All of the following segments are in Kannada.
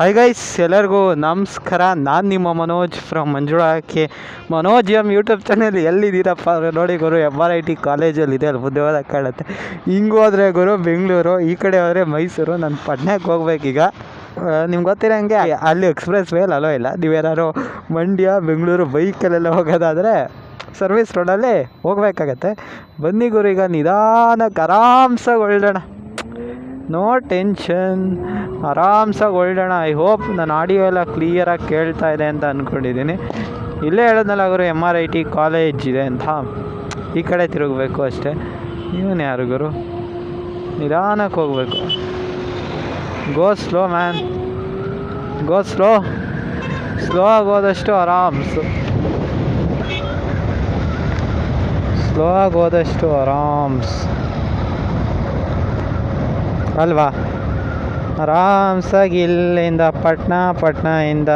ಹಾಯ್ ಗೈಸ್ ಎಲ್ಲರಿಗೂ ನಮಸ್ಕಾರ. ನಾನು ನಿಮ್ಮ Manoj from Manjula K Manoj M YouTube channel ಎಲ್ಲಿದ್ದೀರಪ್ಪ ಅಂದರೆ ನೋಡಿ ಗುರು ಎಂ ಆರ್ ಐ ಟಿ ಕಾಲೇಜಲ್ಲಿ ಇದೆ, ಅಲ್ಲಿ ಮುಂದೆ ಕಾಣುತ್ತೆ. ಹಿಂಗೆ ಹೋದರೆ ಗುರು, ಬೆಂಗಳೂರು, ಈ ಕಡೆ ಹೋದರೆ ಮೈಸೂರು, ನಾನು ಪಟ್ನಾಕ್ಕೆ ಹೋಗ್ಬೇಕೀಗ. ನಿಮ್ಗೆ ಗೊತ್ತಿರೋಂಗೆ ಅಲ್ಲಿ ಎಕ್ಸ್ಪ್ರೆಸ್ ವೇಲ್ ಅಲೋ ಇಲ್ಲ. ನೀವೇನಾದ್ರು ಮಂಡ್ಯ, ಬೆಂಗಳೂರು ಬೈಕಲ್ಲೆಲ್ಲ ಹೋಗೋದಾದರೆ ಸರ್ವಿಸ್ ರೋಡಲ್ಲಿ ಹೋಗ್ಬೇಕಾಗತ್ತೆ. ಬನ್ನಿ ಗುರು, ಈಗ ನಿಧಾನಕ್ಕೆ ಆರಾಮ್ಸಾಗಿ ಹೊರಡೋಣ. ನೋ ಟೆನ್ಷನ್ ಆರಾಮ್ಸಾಗಿ ಹೊರಡೋಣ ಐ ಹೋಪ್ ನನ್ನ ಆಡಿಯೋ ಎಲ್ಲ ಕ್ಲಿಯರಾಗಿ ಕೇಳ್ತಾ ಇದೆ ಅಂತ ಅಂದ್ಕೊಂಡಿದ್ದೀನಿ ಇಲ್ಲೇ ಹೇಳೋದ್ನಲ್ಲ ಗುರು M R I T college ಇದೆ ಅಂತ. ಈ ಕಡೆ ತಿರುಗಬೇಕು ಅಷ್ಟೇ. ಇವನು ಯಾರು ಗುರು? ನಿಧಾನಕ್ಕೆ ಹೋಗಬೇಕು. Go slow man go slow slow ಆಗೋದಷ್ಟು ಆರಾಮ್ಸು. ಸ್ಲೋ ಆಗೋದಷ್ಟು ಆರಾಮ್ಸ್. ಅಲ್ವಾ? ಆರಾಮ್ಸಾಗಿ ಇಲ್ಲಿಂದ ಪಟ್ನಾ ಪಟ್ನಾಯಿಂದ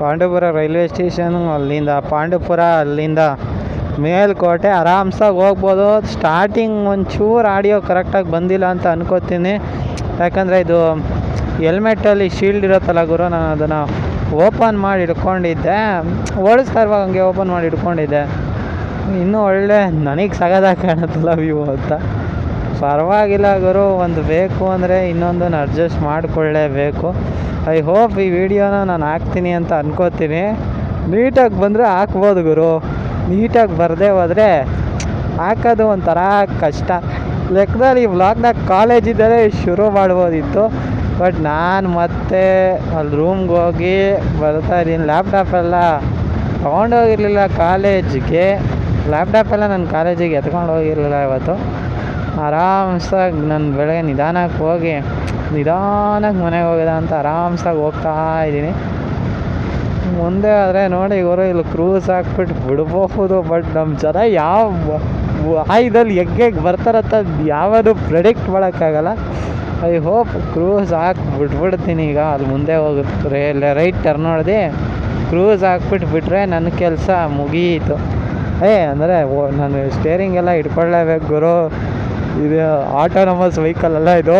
ಪಾಂಡುಪುರ ರೈಲ್ವೆ ಸ್ಟೇಷನು, ಅಲ್ಲಿಂದ ಪಾಂಡುಪುರ, ಅಲ್ಲಿಂದ ಮೇಲ್ಕೋಟೆ ಆರಾಮ್ಸಾಗಿ ಹೋಗ್ಬೋದು. ಸ್ಟಾರ್ಟಿಂಗ್ ಒಂಚೂರು ಆಡಿಯೋ ಕರೆಕ್ಟಾಗಿ ಬಂದಿಲ್ಲ ಅಂತ ಅನ್ಕೋತೀನಿ. ಯಾಕಂದರೆ ಇದು ಹೆಲ್ಮೆಟ್ಟಲ್ಲಿ ಶೀಲ್ಡ್ ಇರುತ್ತಲ್ಲ ಗುರು, ನಾನು ಅದನ್ನು ಓಪನ್ ಮಾಡಿ ಇಟ್ಕೊಂಡಿದ್ದೆ ಓಡಿಸ್ತಾ ಇರುವಾಗ ಹಂಗೆ ಓಪನ್ ಮಾಡಿ ಇಟ್ಕೊಂಡಿದ್ದೆ ಇನ್ನೂ ಒಳ್ಳೆ, ನನಗೆ ಸಗದಾಗಿ ಕಾಣುತ್ತಲ್ಲ ವ್ಯೂ ಅಂತ. ಪರವಾಗಿಲ್ಲ ಗುರು, ಒಂದು ಬೇಕು ಅಂದರೆ ಇನ್ನೊಂದನ್ನು ಅಡ್ಜಸ್ಟ್ ಮಾಡಿಕೊಳ್ಳೇಬೇಕು. ಐ ಹೋಪ್ ಈ ವಿಡಿಯೋನ ನಾನು ಹಾಕ್ತೀನಿ ಅಂತ ಅನ್ಕೋತೀನಿ. ನೀಟಾಗಿ ಬಂದರೆ ಹಾಕ್ಬೋದು ಗುರು. ನೀಟಾಗಿ ಬರದೇ ಹೋದರೆ ಹಾಕೋದು ಒಂಥರ ಕಷ್ಟ. ಲೆಕ್ಕದಲ್ಲಿ ಈ ವ್ಲಾಗ್ನಾಗ ಕಾಲೇಜ್ ಇದ್ದರೆ ಶುರು ಮಾಡ್ಬೋದಿತ್ತು. ಬಟ್ ನಾನು ಮತ್ತೆ ಅಲ್ಲಿ ರೂಮ್ಗೆ ಹೋಗಿ ಬರ್ತಾ ಇದ್ದೀನಿ. ಲ್ಯಾಪ್ಟಾಪ್ ಎಲ್ಲ ತೊಗೊಂಡೋಗಿರಲಿಲ್ಲ ಕಾಲೇಜಿಗೆ ಲ್ಯಾಪ್ಟಾಪ್ ಎಲ್ಲ ನನ್ನ ಕಾಲೇಜಿಗೆ ಎತ್ಕೊಂಡು ಹೋಗಿರಲಿಲ್ಲ ಇವತ್ತು. ಆರಾಮ್ಸಾಗಿ ನಾನು ಬೆಳಗ್ಗೆ ನಿಧಾನಕ್ಕೆ ಹೋಗಿ ನಿಧಾನಕ್ಕೆ ಮನೆಗೆ ಹೋಗಿದ ಅಂತ ಆರಾಮ್ಸಾಗಿ ಹೋಗ್ತಾ ಇದ್ದೀನಿ. ಮುಂದೆ ಆದರೆ ನೋಡಿ ಇವರು ಇಲ್ಲಿ ಕ್ರೂಸ್ ಹಾಕ್ಬಿಟ್ಟು ಬಿಡ್ಬಹುದು, ಬಟ್ ನಮ್ಮ ಜನ ಯಾವ ಆಯ್ದಲ್ಲಿ ಹೆಗ್ಗೆ ಬರ್ತಾರಂತ ಯಾವುದು ಪ್ರೆಡಿಕ್ಟ್ ಮಾಡೋಕ್ಕಾಗಲ್ಲ. ಐ ಹೋಪ್ ಕ್ರೂಸ್ ಹಾಕಿ ಬಿಟ್ಬಿಡ್ತೀನಿ ಈಗ ಅದು ಮುಂದೆ ಹೋಗುತ್ತೆ ರೈಟ್ ಟರ್ನ್ ಹೊಡೆದು ಕ್ರೂಸ್ ಹಾಕ್ಬಿಟ್ಟು ಬಿಟ್ಟರೆ ನನ್ನ ಕೆಲಸ ಮುಗೀತು. ಏ, ಅಂದರೆ ನಾನು ಸ್ಟೇರಿಂಗ್ ಎಲ್ಲ ಇಟ್ಕೊಳ್ಳೇಬೇಕು ಗುರು. ಇದು ಆಟೋನಮಸ್ ವೆಹಿಕಲ್ ಅಲ್ಲ ಇದು.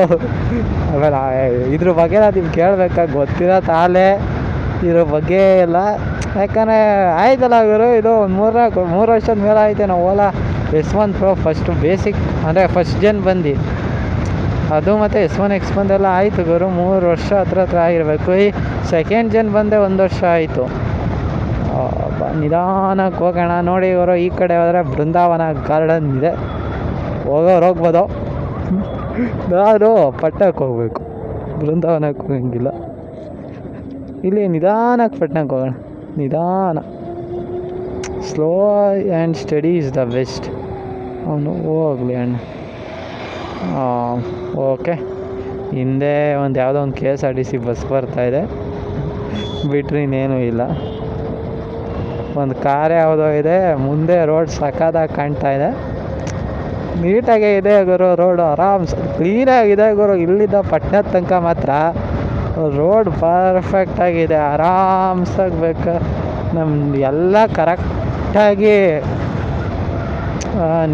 ಆಮೇಲೆ ಇದ್ರ ಬಗ್ಗೆ ನಾನು ನಿಮ್ಗೆ ಕೇಳಬೇಕಾಗಿ ಗೊತ್ತಿರೋ ತಾಲೆ ಇದ್ರ ಬಗ್ಗೆ ಎಲ್ಲ. ಯಾಕಂದರೆ, ಆಯ್ತಲ್ಲ ಗುರು, ಇದು ಒಂದು ಮೂರು ಮೂರು ವರ್ಷದ ಮೇಲೆ ಆಯ್ತು ನಾವು Ola. S one pro first basic ಅಂದರೆ ಫಸ್ಟ್ ಜನ್ ಬಂದು. ಅದು ಮತ್ತು ಎಸ್ ಒನ್ ಎಕ್ಸ್ ಬಂದೆಲ್ಲ ಆಯಿತು ಗುರು, ಮೂರು ವರ್ಷ ಹತ್ರ ಹತ್ರ ಆಗಿರಬೇಕು. ಈ ಸೆಕೆಂಡ್ ಜನ್ ಬಂದೆ ಒಂದು ವರ್ಷ ಆಯಿತು. ನಿಧಾನಕ್ಕೆ ಹೋಗೋಣ. ನೋಡಿ ಇವರು ಈ ಕಡೆ ಹೋದರೆ ಬೃಂದಾವನ ಗಾರ್ಡನ್ ಇದೆ. ಹೋಗೋರು ಹೋಗ್ಬೋದು ನಾನು ಪಟ್ಟಕ್ಕೆ ಹೋಗಬೇಕು. ಬೃಂದಾವನಕ್ಕೆ ಹೋಗಂಗಿಲ್ಲ. ಇಲ್ಲಿ ನಿಧಾನಕ್ಕೆ ಪಟ್ಟಣಕ್ಕೆ ಹೋಗೋಣ. ನಿಧಾನ. Slow and steady is the best ಅವನು ಹೋಗಲಿ ಅಣ್ಣ. ಓಕೆ ಹಿಂದೆ ಒಂದು ಯಾವುದೋ ಒಂದು K S R T C bus ಬರ್ತಾಯಿದೆ ಬಿಟ್ಟರೆ ಇನ್ನೇನೂ ಇಲ್ಲ. ಒಂದು ಕಾರ್ ಯಾವುದೋ ಇದೆ. ಮುಂದೆ ರೋಡ್ ಸಖತ್ತಾಗಿ ಕಾಣ್ತಾ ಇದೆ. ನೀಟಾಗೇ ಇದೆ ಗುರು ರೋಡು ಆರಾಮ್ಸ್ ಕ್ಲೀನಾಗಿದೆ ಗುರು. ಇಲ್ಲಿದ್ದ ಪಟ್ಟಣದ ತನಕ ಮಾತ್ರ ರೋಡ್ ಪರ್ಫೆಕ್ಟಾಗಿದೆ ಆರಾಮ್ಸಾಗಿ ಬೇಕು. ನಮ್ಮ ಎಲ್ಲ ಕರೆಕ್ಟಾಗಿ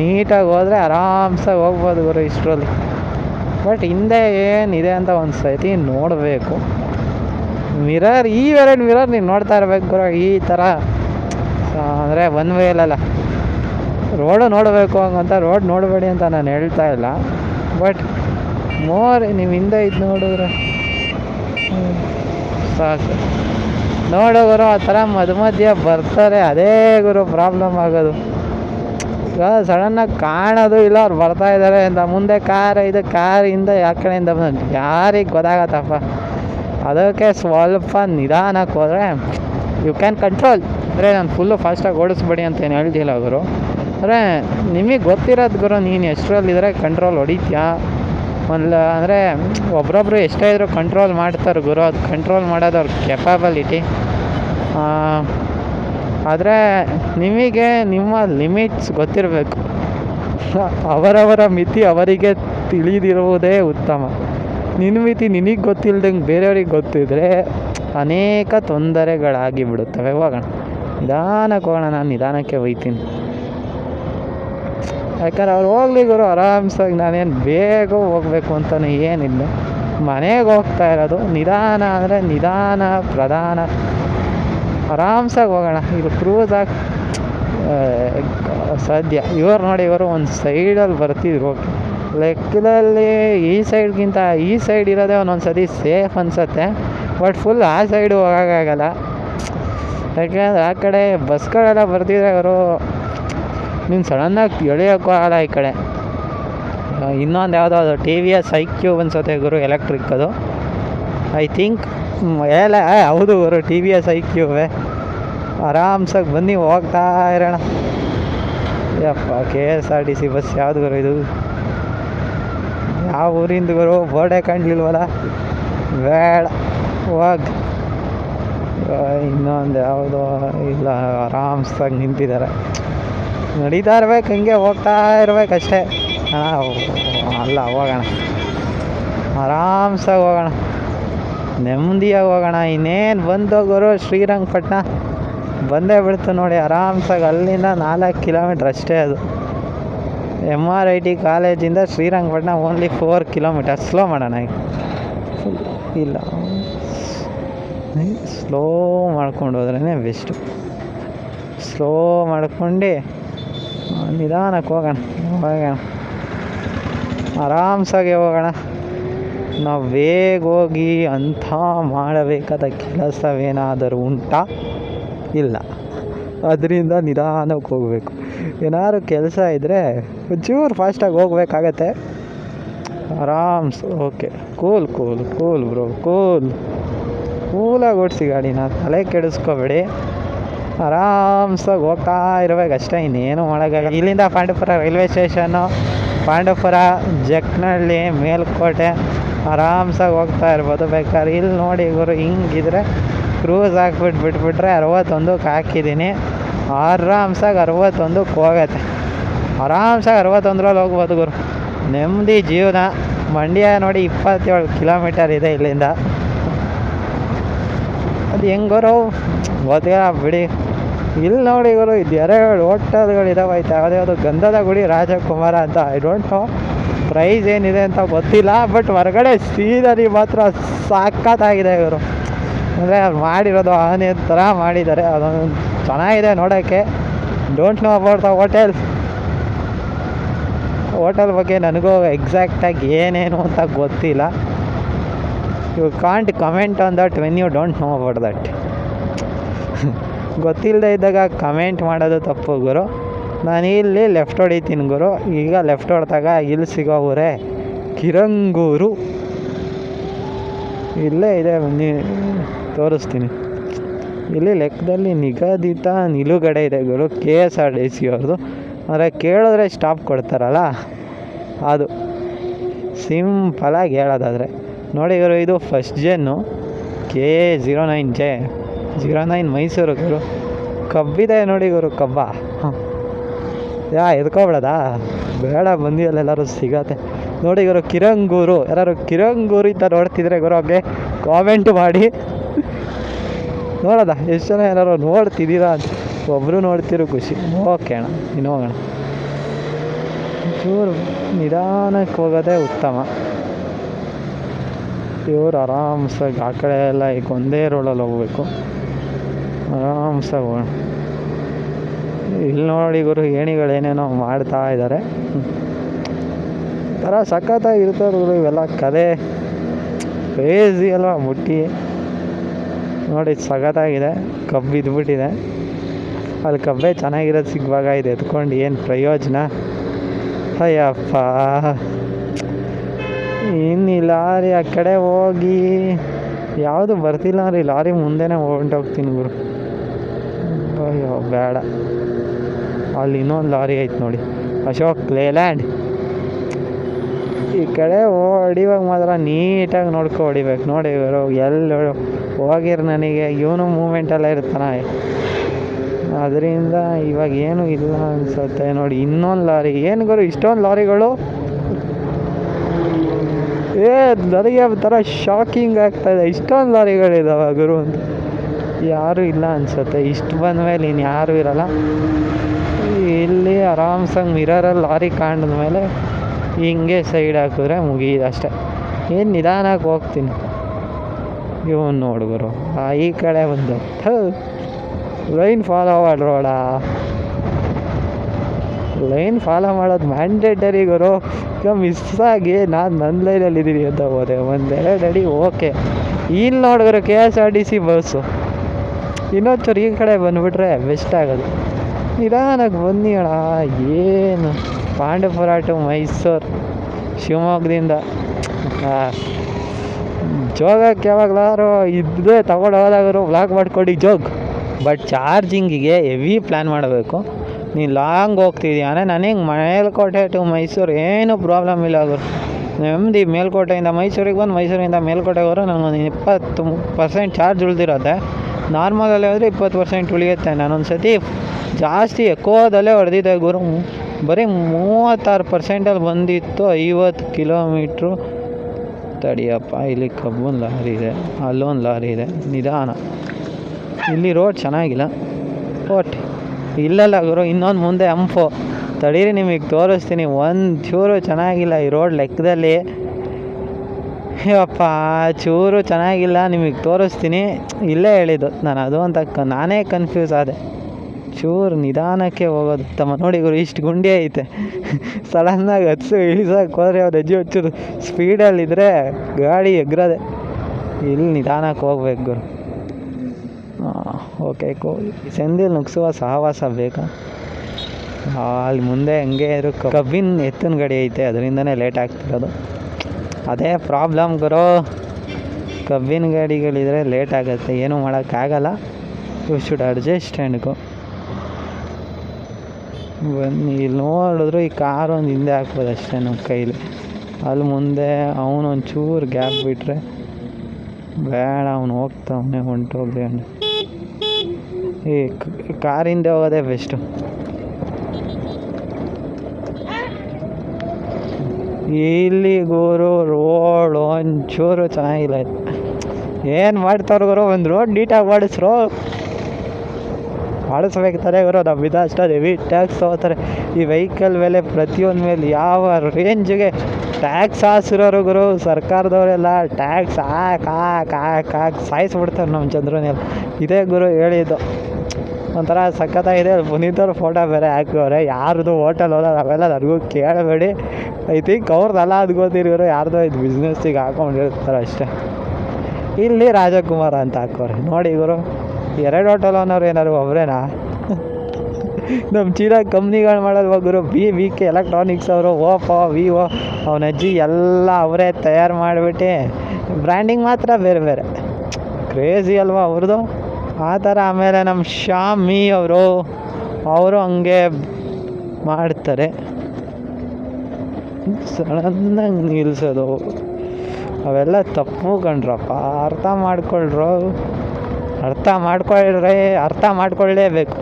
ನೀಟಾಗಿ ಹೋದರೆ ಆರಾಮ್ಸಾಗಿ ಹೋಗ್ಬೋದು ಗುರು ಇಷ್ಟರಲ್ಲಿ. ಬಟ್ ಹಿಂದೆ ಏನಿದೆ ಅಂತ ಒಂದು ಸತಿ ನೋಡಬೇಕು. ಮಿರರ್ ಈ ಎರಡು ಮಿರರ್ ನೀನು ನೋಡ್ತಾ ಇರ್ಬೇಕು ಗುರು. ಈ ಥರ ಅಂದರೆ ಒನ್ ವೇಲಲ್ಲ ರೋಡು ನೋಡಬೇಕು ಅಂತ ರೋಡ್ ನೋಡಬೇಡಿ ಅಂತ ನಾನು ಹೇಳ್ತಾ ಇಲ್ಲ. ಬಟ್ ಮೋರ್ ನೀವು ಹಿಂದೆ ಇದು ನೋಡಿದ್ರೆ ಸಾಕು. ನೋಡು ಆ ಥರ ಮಧ್ಯ ಮಧ್ಯ ಬರ್ತಾರೆ, ಅದೇ ಗುರು ಪ್ರಾಬ್ಲಮ್ ಆಗೋದು. ಇವಾಗ ಸಡನ್ನಾಗಿ ಕಾಣೋದು ಇಲ್ಲ, ಅವ್ರು ಬರ್ತಾ ಇದ್ದಾರೆ ಅಂತ ಮುಂದೆ ಕಾರ್ ಇದು ಕಾರ್ ಹಿಂದೆ ಯಾವ ಕಡೆಯಿಂದ ಬಂದು ಯಾರಿಗೆ ಗೊತ್ತಾಗತ್ತಪ್ಪ. ಅದಕ್ಕೆ ಸ್ವಲ್ಪ ನಿಧಾನಕ್ಕೆ ಹೋದರೆ ಯು ಕ್ಯಾನ್ ಕಂಟ್ರೋಲ್ ಅಂದರೆ ನಾನು ಫುಲ್ಲು ಫಾಸ್ಟಾಗಿ ಓಡಿಸ್ಬೇಡಿ ಅಂತ ಏನು ಹೇಳ್ತಿಲ್ಲ ಗುರು. ಅಂದರೆ ನಿಮಗೆ ಗೊತ್ತಿರೋದು ಗುರು, ನೀನು ಎಷ್ಟರಲ್ಲಿದ್ದರೆ ಕಂಟ್ರೋಲ್ ಹೊಡಿತೀಯಾ? ಒಂದು ಅಂದರೆ ಒಬ್ರೊಬ್ರು ಎಷ್ಟೇ ಇದ್ದರೂ ಕಂಟ್ರೋಲ್ ಮಾಡ್ತಾರೆ ಗುರು, ಅದು ಕಂಟ್ರೋಲ್ ಮಾಡೋದು ಅವ್ರ ಕೆಪಾಬಲಿಟಿ ಆದರೆ ನಿಮಗೆ ನಿಮ್ಮ ಲಿಮಿಟ್ಸ್ ಗೊತ್ತಿರಬೇಕು. ಅವರವರ ಮಿತಿ ಅವರಿಗೆ ತಿಳಿದಿರುವುದೇ ಉತ್ತಮ. ನಿನ್ನ ಮಿತಿ ನಿನಗೆ ಗೊತ್ತಿಲ್ದಂಗೆ ಬೇರೆಯವ್ರಿಗೆ ಗೊತ್ತಿದ್ರೆ ಅನೇಕ ತೊಂದರೆಗಳಾಗಿ ಬಿಡುತ್ತವೆ ಹೋಗೋಣ. ನಿಧಾನಕ್ಕೆ ಹೋಗೋಣ, ನಾನು ನಿಧಾನಕ್ಕೆ ಒಯ್ತೀನಿ ಯಾಕಂದ್ರೆ ಅವ್ರು ಹೋಗ್ಲಿ ಗುರು, ಆರಾಮ್ಸಾಗಿ ನಾನೇನು ಬೇಗ ಹೋಗ್ಬೇಕು ಅಂತಲೇ ಏನಿಲ್ಲ. ಮನೆಗೆ ಹೋಗ್ತಾ ಇರೋದು ನಿಧಾನ ಅಂದರೆ ನಿಧಾನ, ಪ್ರಧಾನ. ಆರಾಮ್ಸಾಗಿ ಹೋಗೋಣ. ಇದು ಕ್ರೂಸ್ ಆಗಿ ಸದ್ಯ ಇವರು ನೋಡಿ ಇವರು ಒಂದು ಸೈಡಲ್ಲಿ ಬರ್ತಿದ್ರು ಲೆಕ್ಕದಲ್ಲಿ ಈ ಸೈಡ್ಗಿಂತ ಈ ಸೈಡ್ ಇರೋದೇ ಒಂದೊಂದು ಸತಿ ಸೇಫ್ ಅನಿಸತ್ತೆ. ಬಟ್ ಫುಲ್ ಆ ಸೈಡು ಹೋಗೋಕ್ಕಾಗಲ್ಲ ಯಾಕೆಂದ್ರೆ ಆ ಕಡೆ ಬಸ್ಗಳೆಲ್ಲ ಬರ್ತಿದ್ರೆ ಅವರು ನೀನು ಸಡನ್ನಾಗಿ ಎಳೆಯೋಕ್ಕೂ ಆಗಲ್ಲ ಈ ಕಡೆ. ಇನ್ನೊಂದು ಯಾವುದೋ ಅದು T V S I cube ಅನ್ಸುತ್ತೆ ಗುರು ಎಲೆಕ್ಟ್ರಿಕ್ ಅದು. ಐ ಥಿಂಕ್ ಎಲ್ಲ ಹೌದು ಗುರು ಟಿ ವಿ ಎಸ್ ಐ ಆರಾಮ್ಸಾಗಿ ಬನ್ನಿ, ಹೋಗ್ತಾ ಇರೋಣ. ಯಪ್ಪ K S R T C bus ಯಾವುದು ಗುರು ಇದು? ಯಾವ ಊರಿಂದ ಗುರು? ಬೋರ್ಡೇ ಕಾಣಲಿಲ್ವಲ್ಲ? ಬೇಡ, ಹೋಗ್. ಇನ್ನೊಂದು ಯಾವುದೋ, ಇಲ್ಲ, ಆರಾಮ್ಸಾಗಿ ನಿಂತಿದ್ದಾರೆ ನಡೀತಾ ಇರ್ಬೇಕು ಹಂಗೆ ಹೋಗ್ತಾ ಇರ್ಬೇಕು ಅಷ್ಟೇ ಅಲ್ಲ, ಹೋಗೋಣ. ಆರಾಮ್ಸಾಗಿ ಹೋಗೋಣ. ನೆಮ್ಮದಿಯಾಗಿ ಹೋಗೋಣ. ಇನ್ನೇನು ಬಂದೋಗೋರು ಗುರು ಶ್ರೀರಂಗಪಟ್ಟಣ ಬಂದೇ ಬಿಡ್ತು ನೋಡಿ, ಆರಾಮ್ಸಾಗಿ ಅಲ್ಲಿಂದ ನಾಲ್ಕು ಕಿಲೋಮೀಟ್ರ್ ಅಷ್ಟೇ ಅದು. ಎಂ ಆರ್ ಐ ಟಿ ಕಾಲೇಜಿಂದ Srirangapatna only four kilometre. Slow ಮಾಡೋಣ ಈಗ. ಇಲ್ಲ. ಸ್ಲೋ ಮಾಡ್ಕೊಂಡು ಹೋದ್ರೇ ಬೆಸ್ಟು ಸ್ಲೋ ಮಾಡ್ಕೊಂಡು ನಿಧಾನಕ್ಕೆ ಹೋಗೋಣ ಹೋಗೋಣ. ಆರಾಮ್ಸಾಗೆ ಹೋಗೋಣ. ನಾವು ಬೇಗ ಹೋಗಿ ಅಂಥ ಮಾಡಬೇಕಾದ ಕೆಲಸವೇನಾದರೂ ಉಂಟಾ? ಇಲ್ಲ. ಅದರಿಂದ ನಿಧಾನಕ್ಕೆ ಹೋಗಬೇಕು. ಏನಾದ್ರು ಕೆಲಸ ಇದ್ದರೆ ಒಂಚೂರು ಫಾಸ್ಟಾಗಿ ಹೋಗ್ಬೇಕಾಗತ್ತೆ. ಆರಾಮ್ಸ್, okay. Cool cool cool bro, cool. ಕೂಲಾಗಿ ಓಡಿಸಿ ಗಾಡಿನ ತಲೆ ಕೆಡಿಸ್ಕೋಬೇಡಿ. ಆರಾಮ್ಸಾಗಿ ಹೋಗ್ತಾ ಇರ್ಬೇಕು ಅಷ್ಟೇ, ಇನ್ನೇನು ಮಾಡೋಕ್ಕಾಗಲ್ಲ. ಇಲ್ಲಿಂದ ಪಾಂಡವಪುರ ರೈಲ್ವೆ ಸ್ಟೇಷನ್ನು, ಪಾಂಡವಪುರ ಜಕ್ನಹಳ್ಳಿ ಮೇಲ್ಕೋಟೆ ಆರಾಮ್ಸಾಗಿ ಹೋಗ್ತಾ ಇರ್ಬೋದು ಬೇಕಾದ್ರೆ. ಇಲ್ಲಿ ನೋಡಿ ಗುರು, ಹಿಂಗಿದ್ರೆ ಕ್ರೂಸ್ ಹಾಕ್ಬಿಟ್ಟು ಬಿಟ್ಬಿಟ್ರೆ ಅರವತ್ತೊಂದಕ್ಕೆ ಹಾಕಿದ್ದೀನಿ. ಆರಾಮ್ಸಾಗಿ ಅರವತ್ತೊಂದಕ್ಕೆ ಹೋಗತ್ತೆ. ಆರಾಮ್ಸಾಗಿ ಅರವತ್ತೊಂದರಲ್ಲಿ ಹೋಗ್ಬೋದು ಗುರು. ನೆಮ್ಮದಿ ಜೀವನ. ಮಂಡ್ಯ ನೋಡಿ ಇಪ್ಪತ್ತೇಳು ಕಿಲೋಮೀಟರ್ ಇದೆ ಇಲ್ಲಿಂದ. ಅದು ಹೆಂಗರು ಗುರು? ಗೊತ್ತಿಲ್ಲ, ಬಿಡಿ. ಇಲ್ಲಿ ನೋಡಿ ಇವರು ಇದು ಎರಡು ಹೋಟೆಲ್ಗಳಿದಾವೆ ಆಯ್ತು ಯಾವುದೇ ಅದು ಗಂಧದ ಗುಡಿ ರಾಜಕುಮಾರ ಅಂತ. ಐ ಡೋಂಟ್ ನೋ ಪ್ರೈಸ್ ಏನಿದೆ ಅಂತ ಗೊತ್ತಿಲ್ಲ ಬಟ್ ಹೊರಗಡೆ ಸೀನರಿ ಮಾತ್ರ ಸಖತ್ತಾಗಿದೆ ಇವರು. ಅಂದರೆ ಅವ್ರು ಮಾಡಿರೋದು ಆನೆ ಥರ ಮಾಡಿದ್ದಾರೆ. ಅದೊಂದು ಚೆನ್ನಾಗಿದೆ ನೋಡೋಕ್ಕೆ. Don't know about the hotel hotel ಬಗ್ಗೆ ನನಗೂ ಎಕ್ಸಾಕ್ಟಾಗಿ ಏನೇನು ಅಂತ ಗೊತ್ತಿಲ್ಲ. You can't comment on that when you don't know about that ಗೊತ್ತಿಲ್ಲದೆ ಇದ್ದಾಗ ಕಮೆಂಟ್ ಮಾಡೋದು ತಪ್ಪು ಗುರು. ನಾನು ಇಲ್ಲಿ ಲೆಫ್ಟ್ ಹೊಡಿತೀನಿ ಗುರು. ಈಗ ಲೆಫ್ಟ್ ಹೊಡೆದಾಗ ಇಲ್ಲಿ ಸಿಗೋ ಊರೇ ಕಿರಂಗೂರು. ಇಲ್ಲೇ ಇದೆ ಬನ್ನಿ ತೋರಿಸ್ತೀನಿ. ಇಲ್ಲಿ ಲೆಕ್ಕದಲ್ಲಿ ನಿಗದಿತ ನಿಲುಗಡೆ ಇದೆ ಗುರು K S R D C ಅವ್ರದ್ದು ಅಂದರೆ ಕೇಳಿದ್ರೆ ಸ್ಟಾಪ್ ಕೊಡ್ತಾರಲ್ಲ? ಅದು. ಸಿಂಪಲಾಗಿ ಹೇಳೋದಾದರೆ. ನೋಡಿ ಗುರು, ಇದು first gen K zero nine J zero nine Mysuru ಗುರು. ಕಬ್ಬಿದೆ ನೋಡಿ ಗುರು, ಕಬ್ಬ. ಯಾ, ಎದ್ಕೊಬೇಡದಾ? ಬೇಡ ಬಂದಿಯಲ್ಲ ಎಲ್ಲರೂ ಸಿಗತ್ತೆ. ನೋಡಿ ಗುರು, ಕಿರಂಗೂರು. ಯಾರು ಕಿರಂಗೂರು ಇಂತ ನೋಡ್ತಿದ್ರೆ ಗುರು, ಹಂಗೆ ಕಾಮೆಂಟ್ ಮಾಡಿ. ನೋಡೋದ? ಎಷ್ಟು ಜನ ಏನಾರು ನೋಡ್ತಿದ್ದೀರಾ ಅಂತ. ಒಬ್ಬರು ನೋಡ್ತಿರೋ ಖುಷಿ. ಓಕೆ ಅಣ್ಣ, ಇನ್ನು ಹೋಗೋಣ. ಚೂರು ನಿಧಾನಕ್ಕೆ ಹೋಗೋದೇ ಉತ್ತಮ. ಇವ್ರು ಆರಾಮ್ಸಾಗಿ ಆ ಕಡೆ ಎಲ್ಲ ಈಗ ಒಂದೇ ರೋಡಲ್ಲಿ ಹೋಗ್ಬೇಕು. ಆರಾಮ್ಸಾಗಿ ಹೋಗೋಣ ಇಲ್ಲಿ ನೋಡಿ ಗುರು, ಏಣಿಗಳು ಏನೇನೋ ಮಾಡ್ತಾ ಇದ್ದಾರೆ ಥರ ಸಖತ್ತಾಗಿ ಇರ್ತಾರೆ ಗುರು, ಇವೆಲ್ಲ ಕಲೆ. ಕ್ರೇಜಿ ಅಲ್ವಾ ಮುಟ್ಟಿ. ನೋಡಿ, ಸಖತ್ತಾಗಿದೆ. ಕಬ್ಬು ಇದ್ಬಿಟ್ಟಿದೆ. ಅಲ್ಲಿ ಕಬ್ಬೇ ಚೆನ್ನಾಗಿರೋದು ಸಿಗುವಾಗ ಇದೆ ಎತ್ಕೊಂಡು ಏನು ಪ್ರಯೋಜನ? ಅಯ್ಯಪ್ಪ. ಇನ್ನು ಈ ಲಾರಿ ಆ ಕಡೆ ಹೋಗಿ. ಯಾವುದು ಬರ್ತಿಲ್ಲ ರೀ ಲಾರಿ ಮುಂದೆನೇ ಹೊಂಟೋಗ್ತೀನಿ ಗುರು. ಅಯ್ಯೋ, ಬೇಡ. ಅಲ್ಲಿ ಇನ್ನೊಂದು ಲಾರಿ ಐತೆ ನೋಡಿ. ಅಶೋಕ್ ಲೇಲ್ಯಾಂಡ್. ಈ ಕಡೆ ಹೊಡಿವಾಗ ಮಾತ್ರ ನೀಟಾಗಿ ನೋಡ್ಕೊ ಹೊಡಿಬೇಕು. ನೋಡಿ ಇವರು ಎಲ್ಲಿ ಹೋಗಿರ್ ನನಗೆ. ಇವನು ಮೂಮೆಂಟೆಲ್ಲ ಇರ್ತಾನ. ಅದರಿಂದ ಇವಾಗ ಏನು ಇಲ್ಲ ಅನಿಸುತ್ತೆ ನೋಡಿ. ಇನ್ನೊಂದು ಲಾರಿ. ಏನು ಗುರು, ಇಷ್ಟೊಂದು ಲಾರಿಗಳು? ಏ, ನನಗೆ ಒಂಥರ ಶಾಕಿಂಗ್ ಆಗ್ತಾಯಿದೆ ಇಷ್ಟೊಂದು ಲಾರಿಗಳಿದಾವೆ ಗುರು ಅಂತ. ಯಾರೂ ಇಲ್ಲ ಅನ್ಸುತ್ತೆ. ಇಷ್ಟು ಬಂದ ಮೇಲೆ ಇನ್ನು ಯಾರೂ ಇರಲ್ಲ. ಇಲ್ಲಿ ಆರಾಮ್ಸಾಗಿ ಮಿರರಲ್ಲಿ ಲಾರಿ ಕಾಣಿದ ಮೇಲೆ ಹಿಂಗೆ ಸೈಡ್ ಹಾಕಿದ್ರೆ ಮುಗೀದು ಅಷ್ಟೇ. ಏನು ನಿಧಾನಕ್ಕೆ ಹೋಗ್ತೀನಿ. ಇವನು ನೋಡುಗರು ಆ ಈ ಕಡೆ ಬಂದು. ಲೈನ್ ಫಾಲೋ ಮಾಡ್ರೋಡ ಲೈನ್ ಫಾಲೋ ಮಾಡೋದು ಮ್ಯಾಂಡೇಟರಿ ಗುರು. ಈಗ ಮಿಸ್ ಆಗಿ ನಾನು ನನ್ನ ಲೈನಲ್ಲಿ ಇದ್ದೀನಿ ಅಂತ ಹೋದೆ. ಒಂದೆರಡು ಅಡಿ ಓಕೆ. ಇಲ್ಲಿ ನೋಡಿದ್ರೆ K S R T C bus ಇನ್ನೊಂಚೂರು ಈ ಕಡೆ ಬಂದುಬಿಟ್ರೆ ಬೆಸ್ಟ್ ಆಗೋದು. ನಿಧಾನಕ್ಕೆ ಬನ್ನಿ ಅಣ್ಣ, ಏನು? ಪಾಂಡವಪುರ ಟು ಮೈಸೂರು, ಶಿವಮೊಗ್ಗದಿಂದ. ಜೋಗಕ್ಕೆ ಯಾವಾಗಲಾರು ಇದ್ದೇ ತಗೊಂಡು ಹೋದಾಗರು ಬ್ಲಾಕ್ ಮಾಡ್ಕೊಂಡು ಜೋಗ್. ಬಟ್ ಚಾರ್ಜಿಂಗಿಗೆ ಹೆವಿ ಪ್ಲ್ಯಾನ್ ಮಾಡಬೇಕು. ನೀನು ಲಾಂಗ್ ಹೋಗ್ತಿದ್ಯಾ ಅಂದರೆ ನನಗೆ ಮೇಲ್ಕೋಟೆ ಟು ಮೈಸೂರು ಏನೂ ಪ್ರಾಬ್ಲಮ್ ಇಲ್ಲ ಅವರು ನೆಮ್ಮದಿ ಮೇಲ್ಕೋಟೆಯಿಂದ ಮೈಸೂರಿಗೆ ಬಂದು ಮೈಸೂರಿಂದ ಮೇಲ್ಕೋಟೆಗೆ ಹೋದ್ರೆ ನನಗೊಂದು ಇಪ್ಪತ್ತು ಪರ್ಸೆಂಟ್ ಚಾರ್ಜ್ ಉಳಿದಿರುತ್ತೆ ನಾರ್ಮಲಲ್ಲಿ ಹೋದರೆ ಇಪ್ಪತ್ತು ಪರ್ಸೆಂಟ್ ಉಳಿಯುತ್ತೆ. ನಾನೊಂದು ಸತಿ ಜಾಸ್ತಿ ಎಕೋದಲ್ಲೇ ಹೊಡೆದಿದ್ದೆ ಗುರು. ಬರೀ ಮೂವತ್ತಾರು ಪರ್ಸೆಂಟಲ್ಲಿ ಬಂದಿತ್ತು. ಐವತ್ತು ಕಿಲೋಮೀಟ್ರು. ತಡಿಯಪ್ಪ, ಇಲ್ಲಿ ಕಬ್ಬೊಂದು ಲಾರಿ ಇದೆ. ಅಲ್ಲೊಂದು ಲಾರಿ ಇದೆ. ನಿಧಾನ. ಇಲ್ಲಿ ರೋಡ್ ಚೆನ್ನಾಗಿಲ್ಲ. ಓಟ್ ಇಲ್ಲಲ್ಲ ಗುರು, ಇನ್ನೊಂದು ಮುಂದೆ ಅಂಫು ತಡೀರಿ, ನಿಮಗೆ ತೋರಿಸ್ತೀನಿ. ಒಂದು ಚೂರು ಚೆನ್ನಾಗಿಲ್ಲ ಈ ರೋಡ್ ಲೆಕ್ಕದಲ್ಲಿ. ಅಪ್ಪ ಚೂರು ಚೆನ್ನಾಗಿಲ್ಲ, ನಿಮಗೆ ತೋರಿಸ್ತೀನಿ. ಇಲ್ಲೇ ಹೇಳಿದ್ದು, ನಾನು ಅದು ಅಂತ ನಾನೇ ಕನ್ಫ್ಯೂಸ್ ಆದೆ. ಚೂರು ನಿಧಾನಕ್ಕೆ ಹೋಗೋದು. ತಮ್ಮ ನೋಡಿ ಗುರು, ಇಷ್ಟು ಗುಂಡಿ ಐತೆ. ಸಡನ್ನಾಗಿ ಹತ್ತು ಇಳಿಸೋಕೆ ಹೋದ್ರೆ ಅವ್ರು ಹೆಜ್ಜೆ ಹಚ್ಚೋದು. ಸ್ಪೀಡಲ್ಲಿದ್ದರೆ ಗಾಡಿ ಎಗ್ರದೆ. ಇಲ್ಲಿ ನಿಧಾನಕ್ಕೆ ಹೋಗ್ಬೇಕು ಗುರು. ಓಕೆ ಕೋ ಸೆಂದಿಲ್ ನುಗ್ಸುವ ಸಹವಾಸ ಬೇಕಾ? ಅಲ್ಲಿ ಮುಂದೆ ಹಂಗೆ ಇರೋ. ಕಬ್ಬಿನ ಎತ್ತಿನ ಗಡಿ ಐತೆ, ಅದರಿಂದನೇ ಲೇಟ್ ಆಗ್ತಿರೋದು. ಅದೇ ಪ್ರಾಬ್ಲಮ್ ಗುರು. ಕಬ್ಬಿನ ಗಾಡಿಗಳಿದ್ರೆ ಲೇಟ್ ಆಗುತ್ತೆ, ಏನೂ ಮಾಡೋಕ್ಕಾಗಲ್ಲ ಯು ಶುಡ್ ಅಡ್ಜಸ್ಟ್ ಆ್ಯಂಡ್ ಬನ್ನಿ, ಇಲ್ಲಿ ನೋಡಿದ್ರು ಈ ಕಾರ್ ಒಂದು ಹಿಂದೆ ಹಾಕ್ಬೋದು ಅಷ್ಟೇ ನಮ್ಮ ಕೈಲಿ. ಅಲ್ಲಿ ಮುಂದೆ ಅವನು ಒಂಚೂರು ಗ್ಯಾಪ್ ಬಿಟ್ಟರೆ ಬೇಡ, ಅವನು ಹೋಗ್ತಾವನೆ, ಹೊಂಟೋಗ್ಲಿ ಅಂಡ್ ಈ ಕಾರ್ ಹಿಂದೆ ಹೋಗೋದೇ ಬೆಸ್ಟು ಇಲ್ಲಿ ಗುರು ರೋಡ್ ಒಂಚೂರು ಚೆನ್ನಾಗಿಲ್ಲ. ಏನು ಮಾಡ್ತಾರ ಗುರು? ಒಂದು ರೋಡ್ ನೀಟಾಗಿ ಮಾಡಿಸ್ರು. ಮಾಡಿಸ್ಬೇಕಾರೆ ಗುರು ನಮ್ಮ ಇದು ಅಷ್ಟೇ ಹೆವಿ ಟ್ಯಾಕ್ಸ್ ತಗೋತಾರೆ. ಈ ವೆಹಿಕಲ್ ಮೇಲೆ ಪ್ರತಿಯೊಂದು ಮೇಲೆ ಯಾವ ರೇಂಜ್ಗೆ ಟ್ಯಾಕ್ಸ್ ಹಾಸಿರೋರು ಗುರು? ಸರ್ಕಾರದವರೆಲ್ಲ ಟ್ಯಾಕ್ಸ್ ಹಾಕ್ ಹಾಕ್ ಹಾಕ್ ಹಾಕ್ ಸಾಯಿಸ್ಬಿಡ್ತಾರೆ ನಮ್ಮ ಚಂದ್ರನೆಲ್ಲ ಇದೇ ಗುರು ಹೇಳಿದ್ದು. ಒಂಥರ ಸಖತ್ತಾಗಿದೆ. ಪುನೀತವ್ರ ಫೋಟೋ ಬೇರೆ ಹಾಕಿವ್ರೆ ಯಾರ್ದು ಹೋಟೆಲ್ ಹೋದ ಅವೆಲ್ಲ ನನಗೂ ಕೇಳಬೇಡಿ. ಐ ಥಿಂಕ್ ಅವ್ರದ್ದೆಲ್ಲ ಅದು ಗೊತ್ತಿರೋರು ಯಾರ್ದೋ ಇದು ಬಿಸ್ನೆಸ್ಸಿಗೆ ಹಾಕೊಂಡಿರ್ತಾರೆ ಅಷ್ಟೇ. ಇಲ್ಲಿ ರಾಜಕುಮಾರ ಅಂತ ಹಾಕೋರೆ. ನೋಡಿ ಇವರು. ಎರಡು ಹೋಟೆಲ್ ಅನ್ನೋರು ಏನಾರು ಒಬ್ಬರೇನಾ ನಮ್ಮ ಚೀನಾ ಕಂಪ್ನಿಗಳು ಮಾಡೋದು ಗುರು ಬಿ ವಿ ಕೆ ಎಲೆಕ್ಟ್ರಾನಿಕ್ಸ್ ಅವರು ಓಪೋ ವಿವೋ ಅವನ ಅಜ್ಜಿ ಎಲ್ಲ ಅವರೇ ತಯಾರು ಮಾಡಿಬಿಟ್ಟು ಬ್ರ್ಯಾಂಡಿಂಗ್ ಮಾತ್ರ ಬೇರೆ ಬೇರೆ. ಕ್ರೇಜಿ ಅಲ್ವಾ ಅವ್ರದ್ದು ಆ ಥರ ಆಮೇಲೆ ನಮ್ಮ ಶಾಮಿ ಅವರು ಅವರು ಹಂಗೆ ಮಾಡ್ತಾರೆ. ಸಡನ್ನಾಗಿ ನಿಲ್ಲಿಸೋದು ಅವೆಲ್ಲ ತಪ್ಪು ಕಂಡ್ರಪ್ಪ ಅರ್ಥ ಮಾಡ್ಕೊಳ್ರು. ಅರ್ಥ ಮಾಡ್ಕೊಳ್ರೆ, ಅರ್ಥ ಮಾಡ್ಕೊಳ್ಳೇಬೇಕು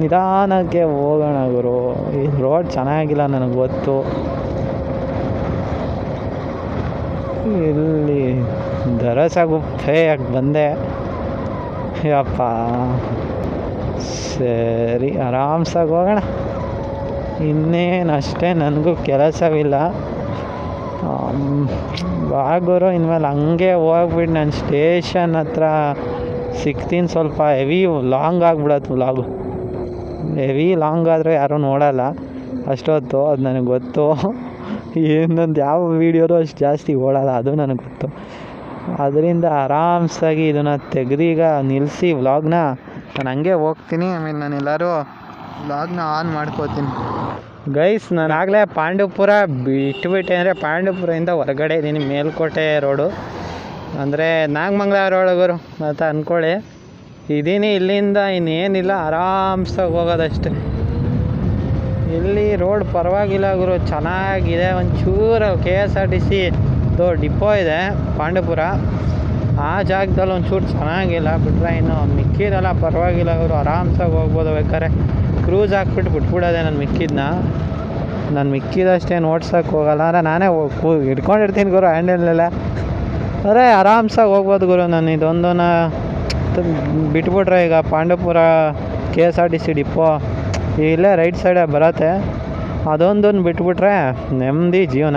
ನಿಧಾನಕ್ಕೆ ಹೋಗೋಣ ಗುರು. ಈ ರೋಡ್ ಚೆನ್ನಾಗಿಲ್ಲ ನನಗೆ ಗೊತ್ತು. ಇಲ್ಲಿ ದರಸಗುಪ್ಪೆಯಾಗಿ ಬಂದೆ. ಯಪ್ಪ ಸರಿ, ಆರಾಮ್ಸಾಗಿ ಹೋಗೋಣ. ಇನ್ನೇನು ಅಷ್ಟೇ, ನನಗೂ ಕೆಲಸವಿಲ್ಲ. ಬಾಗುರು ಇನ್ಮೇಲೆ ಹಂಗೆ ಹೋಗ್ಬಿಟ್ಟು ನಾನು ಸ್ಟೇಷನ್ ಹತ್ರ. ಸಿಕ್ತೀನಿ ಸ್ವಲ್ಪ, ಹೆವಿ ಲಾಂಗ್ ಆಗ್ಬಿಡತ್ತೆ ವ್ಲಾಗು. ಹೆವಿ ಲಾಂಗ್ ಆದರೆ ಯಾರೂ ನೋಡಲ್ಲ. ಅಷ್ಟೊತ್ತು, ಅದು ನನಗೆ ಗೊತ್ತು. ಇನ್ನೊಂದು ಯಾವ ವೀಡಿಯೋದು ಅಷ್ಟು ಜಾಸ್ತಿ ಓಡಲ್ಲ, ಅದು ನನಗೆ ಗೊತ್ತು. ಅದರಿಂದ ಆರಾಮ್ಸಾಗಿ ಇದನ್ನು ಈಗ ನಿಲ್ಲಿಸಿ ವ್ಲಾಗ್ನ. ನಾನು ಹಂಗೆ ಹೋಗ್ತೀನಿ ಆಮೇಲೆ ನಾನು ಎಲ್ಲರೂ ವ್ಲಾಗ್ನ ಆನ್ ಮಾಡ್ಕೋತೀನಿ. ಗೈಸ್ ನಾನು ಆಗಲೇ ಪಾಂಡವಪುರ ಬಿಟ್ಬಿಟ್ಟೆ ಅಂದರೆ ಪಾಂಡವಪುರದಿಂದ ಹೊರಗಡೆ ಇದ್ದೀನಿ ಮೇಲ್ಕೋಟೆ ರೋಡು. ಅಂದರೆ ನಾಗಮಂಗಲ ರೋಡಗರು ಅಂತ ಅಂದ್ಕೊಳ್ಳಿ ಇದ್ದೀನಿ ಇಲ್ಲಿಂದ ಇನ್ನೇನಿಲ್ಲ, ಆರಾಮ್ಸಾಗಿ ಹೋಗೋದಷ್ಟೆ. ಇಲ್ಲಿ ರೋಡ್ ಪರವಾಗಿಲ್ಲ ಗುರು, ಚೆನ್ನಾಗಿದೆ, ಒಂಚೂರು K S R T C depot ಇದೆ, ಪಾಂಡವಪುರ. ಆ ಜಾಗದಲ್ಲಿ ಒಂಚೂರು ಚೆನ್ನಾಗಿಲ್ಲ ಬಿಟ್ಟರೆ ಇನ್ನು ಮಿಕ್ಕಿದೆಲ್ಲ ಪರವಾಗಿಲ್ಲ ಗುರು ಆರಾಮ್ಸಾಗಿ ಹೋಗ್ಬೋದು ಬೇಕಾದ್ರೆ. ಕ್ರೂಸ್ ಹಾಕ್ಬಿಟ್ಟು ಬಿಟ್ಬಿಡೋದೆ ನಾನು ಮಿಕ್ಕಿದ್ನ. ನಾನು ಮಿಕ್ಕಿದಷ್ಟೇನು ಓಡ್ಸೋಕೆ ಹೋಗಲ್ಲ. ಅಂದರೆ ನಾನೇ ಕೂ ಹಿಡ್ಕೊಂಡಿರ್ತೀನಿ ಗುರು ಹ್ಯಾಂಡಲ್ನೆಲ್ಲ ಅದೇ ಆರಾಮ್ಸಾಗಿ ಹೋಗ್ಬೋದು ಗುರು ನಾನು. ಇದೊಂದನ್ನ ತ- ಬಿಟ್ಬಿಟ್ರೆ ಈಗ Pandavapura, K S R T C depot, ಇಲ್ಲೇ ರೈಟ್ ಸೈಡೇ ಬರತ್ತೆ. ಅದೊಂದನ್ನು ಬಿಟ್ಬಿಟ್ರೆ ನೆಮ್ಮದಿ ಜೀವನ.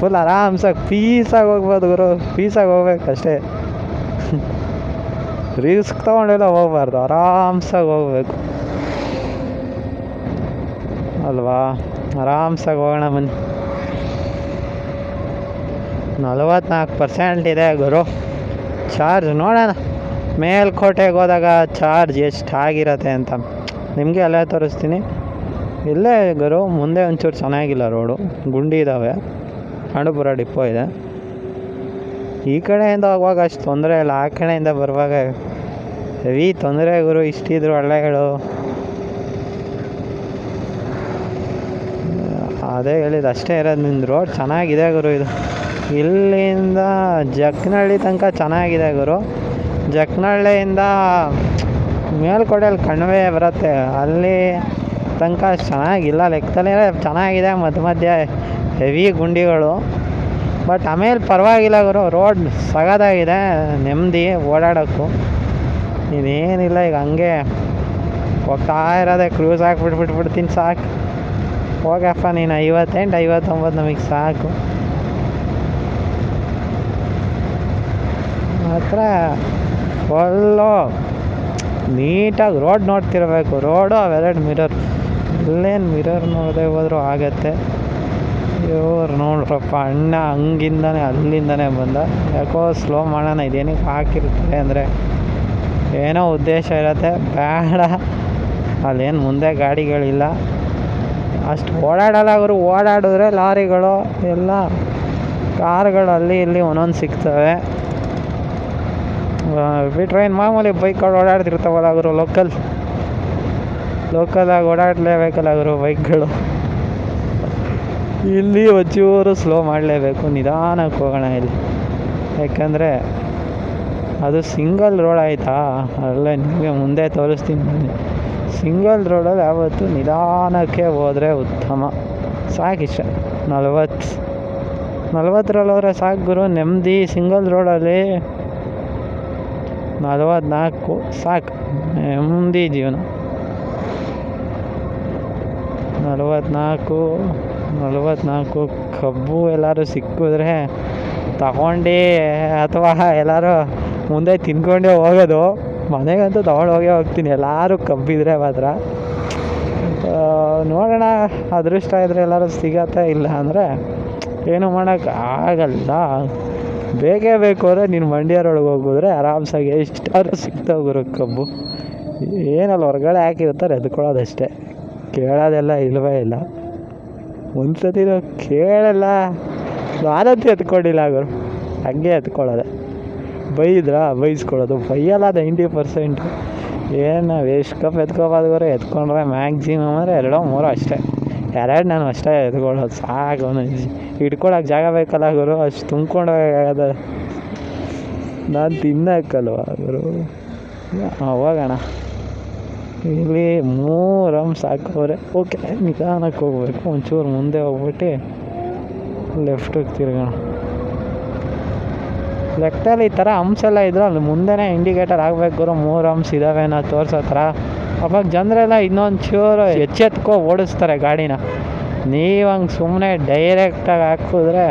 ಫುಲ್ ಆರಾಮ್ಸಾಗಿ ಪೀಸಾಗಿ ಹೋಗ್ಬೋದು ಗುರು ಪೀಸಾಗಿ ಹೋಗ್ಬೇಕು ಅಷ್ಟೇ. ರಿಸ್ಕ್ ತೊಗೊಂಡೆಲ್ಲ ಹೋಗ್ಬಾರ್ದು, ಆರಾಮ್ಸಾಗಿ ಹೋಗ್ಬೇಕು. ಅಲ್ವಾ? ಆರಾಮ್ಸಾಗಿ ಹೋಗೋಣ ಬನ್ನಿ. ನಲವತ್ನಾಲ್ಕು ಪರ್ಸೆಂಟ್ ಇದೆ ಗುರು. ಚಾರ್ಜ್ ನೋಡೋಣ. ಮೇಲ್ಕೋಟೆಗೆ ಹೋದಾಗ ಚಾರ್ಜ್ ಎಷ್ಟು ಆಗಿರತ್ತೆ ಅಂತ. ನಿಮಗೆ ಅಲ್ಲೇ ತೋರಿಸ್ತೀನಿ. ಇಲ್ಲೇ ಗುರು, ಮುಂದೆ ಒಂಚೂರು ಚೆನ್ನಾಗಿಲ್ಲ ರೋಡು ಗುಂಡಿ ಇದ್ದಾವೆ ಪಾಂಡುಪುರ ಡಿಪೋ ಇದೆ. ಈ ಕಡೆಯಿಂದ ಹೋಗುವಾಗ ಅಷ್ಟು ತೊಂದರೆ ಇಲ್ಲ. ಆ ಕಡೆಯಿಂದ ಬರುವಾಗ ಹೆವಿ ತೊಂದರೆ ಗುರು. ಇಷ್ಟಿದ್ರು ಹಳ್ಳೆಗಳು. ಅದೇ ಹೇಳಿದ್ದು ಅಷ್ಟೇ ಇರೋದು ರೋಡ್ ಚೆನ್ನಾಗಿದೆ ಗುರು ಇದು. ಇಲ್ಲಿಂದ ಜಕ್ನಹಳ್ಳಿ ತನಕ ಚೆನ್ನಾಗಿದೆ ಗುರು. ಜಕ್ನಹಳ್ಳಿಯಿಂದ ಮೇಲ್ಕೋಟೆಯಲ್ಲಿ ಕಣಿವೆ ಬರುತ್ತೆ. ಅಲ್ಲಿ ತನಕ ಚೆನ್ನಾಗಿಲ್ಲ. ಲೆಕ್ಕದಲ್ಲಿ ಚೆನ್ನಾಗಿದೆ. ಮಧ್ಯ ಮಧ್ಯೆ ಹೆವಿ ಗುಂಡಿಗಳು. ಬಟ್ ಆಮೇಲೆ ಪರವಾಗಿಲ್ಲ ಗುರು ರೋಡ್ ಸಗದಾಗಿದೆ, ನೆಮ್ಮದಿ ಓಡಾಡೋಕ್ಕೂ ಇನ್ನೇನಿಲ್ಲ ಈಗ ಹಂಗೆ ಹೋಗ್ತಾ ಇರೋದೆ ಕ್ರೂಸ್ ಹಾಕ್ಬಿಟ್ಬಿಟ್ಬಿಡ್ತೀನಿ ಸಾಕು. ಹೋಗಪ್ಪ ನೀನು, ಐವತ್ತೆಂಟು, ಐವತ್ತೊಂಬತ್ತು ನಮಗೆ ಸಾಕು. ಮಾತ್ರ ಫುಲ್ಲು ನೀಟಾಗಿ ರೋಡ್ ನೋಡ್ತಿರಬೇಕು. ರೋಡು ಅವೆರಡು ಮಿರರ್ ಇಲ್ಲೇನು ಮಿರರ್ ನೋಡದೆ ಹೋದರೂ ಆಗತ್ತೆ. ಇವ್ರು ನೋಡ್ರಪ್ಪ, ಅಣ್ಣ ಹಂಗಿಂದನೇ, ಅಲ್ಲಿಂದನೇ ಬಂದ. ಯಾಕೋ ಸ್ಲೋ ಮಾಡೋಣ ಇದೇನಕ್ಕೆ ಹಾಕಿರ್ತಾರೆ ಅಂದರೆ ಏನೋ ಉದ್ದೇಶ ಇರತ್ತೆ. ಬೇಡ, ಅಲ್ಲೇನು ಮುಂದೆ ಗಾಡಿಗಳಿಲ್ಲ. ಅಷ್ಟು ಓಡಾಡಲ್ಲ ಅವರು ಓಡಾಡಿದ್ರೆ ಲಾರಿಗಳು, ಎಲ್ಲ ಕಾರ್ಗಳು ಅಲ್ಲಿ ಇಲ್ಲಿ ಒಂದೊಂದು ಸಿಗ್ತವೆ. ಬಿಟ್ರೆ ಏನು ಮಾಮೂಲಿ ಬೈಕ್ಗಳು ಓಡಾಡ್ತಿರ್ತಾವಲ್ಲ ಅವರು ಲೋಕಲ್ ಲೋಕಲಾಗಿ ಓಡಾಡಲೇಬೇಕಲ್ಲ ಅವರು ಬೈಕ್ಗಳು ಇಲ್ಲಿ ಒಂಚೂರು ಸ್ಲೋ ಮಾಡಲೇಬೇಕು, ನಿಧಾನಕ್ಕೆ ಹೋಗೋಣ ಇಲ್ಲಿ. ಯಾಕಂದರೆ ಅದು ಸಿಂಗಲ್ ರೋಡ್ ಆಯಿತಾ? ಅಲ್ಲೇ ನಿಮಗೆ ಮುಂದೆ ತೋರಿಸ್ತೀನಿ ಸಿಂಗಲ್ ರೋಡಲ್ಲಿ ಯಾವತ್ತು ನಿಧಾನಕ್ಕೆ ಹೋದರೆ ಉತ್ತಮ. ಸಾಕಿಷ್ಟ. ನಲ್ವತ್ತು ನಲ್ವತ್ತರಲ್ಲಿ ಹೋದ್ರೆ ಸಾಕು ಗುರು. ನೆಮ್ಮದಿ ಸಿಂಗಲ್ ರೋಡಲ್ಲಿ ನಲ್ವತ್ನಾಲ್ಕು, ಸಾಕು. ನೆಮ್ಮದಿ ಜೀವನ. ನಲವತ್ನಾಲ್ಕು ನಲವತ್ನಾಲ್ಕು ಕಬ್ಬು ಎಲ್ಲರೂ ಸಿಕ್ಕಿದ್ರೆ ತಗೊಂಡು ಅಥವಾ ಎಲ್ಲರೂ ಮುಂದೆ ತಿನ್ಕೊಂಡೇ ಹೋಗೋದು. ಮನೆಗಂತೂ ತಗೊಂಡು ಹೋಗೇ ಹೋಗ್ತೀನಿ. ಎಲ್ಲರೂ ಕಬ್ಬಿದ್ರೆ ಮಾತ್ರ. ನೋಡೋಣ. ಅದೃಷ್ಟ ಇದ್ರೆ ಎಲ್ಲರೂ ಸಿಗತ್ತೆ ಇಲ್ಲ ಅಂದರೆ ಏನು ಮಾಡೋಕ್ಕೆ ಆಗಲ್ಲ. ಬೇಕೇ ಬೇಕು ಅಂದರೆ ನೀನು ಮಂಡ್ಯರೊಳಗೆ ಹೋಗಿದ್ರೆ ಆರಾಮ್ಸಾಗಿ ಎಷ್ಟಾದ್ರೂ ಸಿಗ್ತಾವೆ ಕಬ್ಬು. ಏನಲ್ಲ, ಹೊರಗಡೆ ಹಾಕಿರ್ತಾರೆ, ಎದ್ಕೊಳ್ಳೋದಷ್ಟೇ. ಕೇಳೋದೆಲ್ಲ ಇಲ್ಲವೇ ಇಲ್ಲ. ಒಂದು ಸತಿ ನಾವು ಕೇಳಲ್ಲ. ನಾನಂತೂ ಎತ್ಕೊಂಡಿಲ್ಲ ಗುರು. ಹಂಗೆ ಎತ್ಕೊಳ್ಳೋದೆ. ಬೈದ್ರಾ? ಬೈಸ್ಕೊಳ್ಳೋದು. ಬೈಯಲ್ಲ ನೈಂಟಿ ಪರ್ಸೆಂಟ್. ಏನು ವೇಸ್ಟ್ ಕಪ್ ಎತ್ಕೊಬಾರ್ದು ಗುರು. ಎತ್ಕೊಂಡ್ರೆ ಮ್ಯಾಕ್ಸಿಮಮ್ ಅಂದರೆ ಎರಡೋ ಮೂರೋ ಅಷ್ಟೇ. ಎರಡು ನಾನು ಅಷ್ಟೇ ಎತ್ಕೊಳ್ಳೋದು. ಸಾಕು ಇಟ್ಕೊಳಕ್ಕೆ ಜಾಗ ಬೇಕಲ್ಲ ಗುರು. ಅಷ್ಟು ತುಂಬ್ಕೊಂಡೋಗದ ನಾನು ತಿನ್ನಕ್ಕಲ್ವ ಗುರು? ಹೋಗೋಣ. ಇಲ್ಲಿ ಮೂರು ಅಂಶ ಹಾಕವ್ರೆ. ಓಕೆ ನಿಧಾನಕ್ಕೆ ಹೋಗ್ಬೇಕು. ಒಂಚೂರು ಮುಂದೆ ಹೋಗ್ಬಿಟ್ಟು ಲೆಫ್ಟಿಗೆ ತಿರ್ಗೋಣ. ಲೆಕ್ಕದಲ್ಲಿ ಈ ಥರ ಹಂಪ್ಸ್ ಎಲ್ಲ ಇದ್ರೆ ಅಲ್ಲಿ ಮುಂದೆನೇ ಇಂಡಿಕೇಟರ್ ಆಗಬೇಕು ಗುರು. ಮೂರು ಹಂಪ್ಸ್ ಇದ್ದಾವೆ ನಾ ತೋರ್ಸೋ ಥರ. ಅವಾಗ ಜನರೆಲ್ಲ ಇನ್ನೊಂದು ಚೂರು ಎಚ್ಚೆತ್ಕೊ ಓಡಿಸ್ತಾರೆ ಗಾಡಿನ. ನೀವು ಹಂಗೆ ಸುಮ್ಮನೆ ಡೈರೆಕ್ಟಾಗಿ ಹಾಕಿದ್ರೆ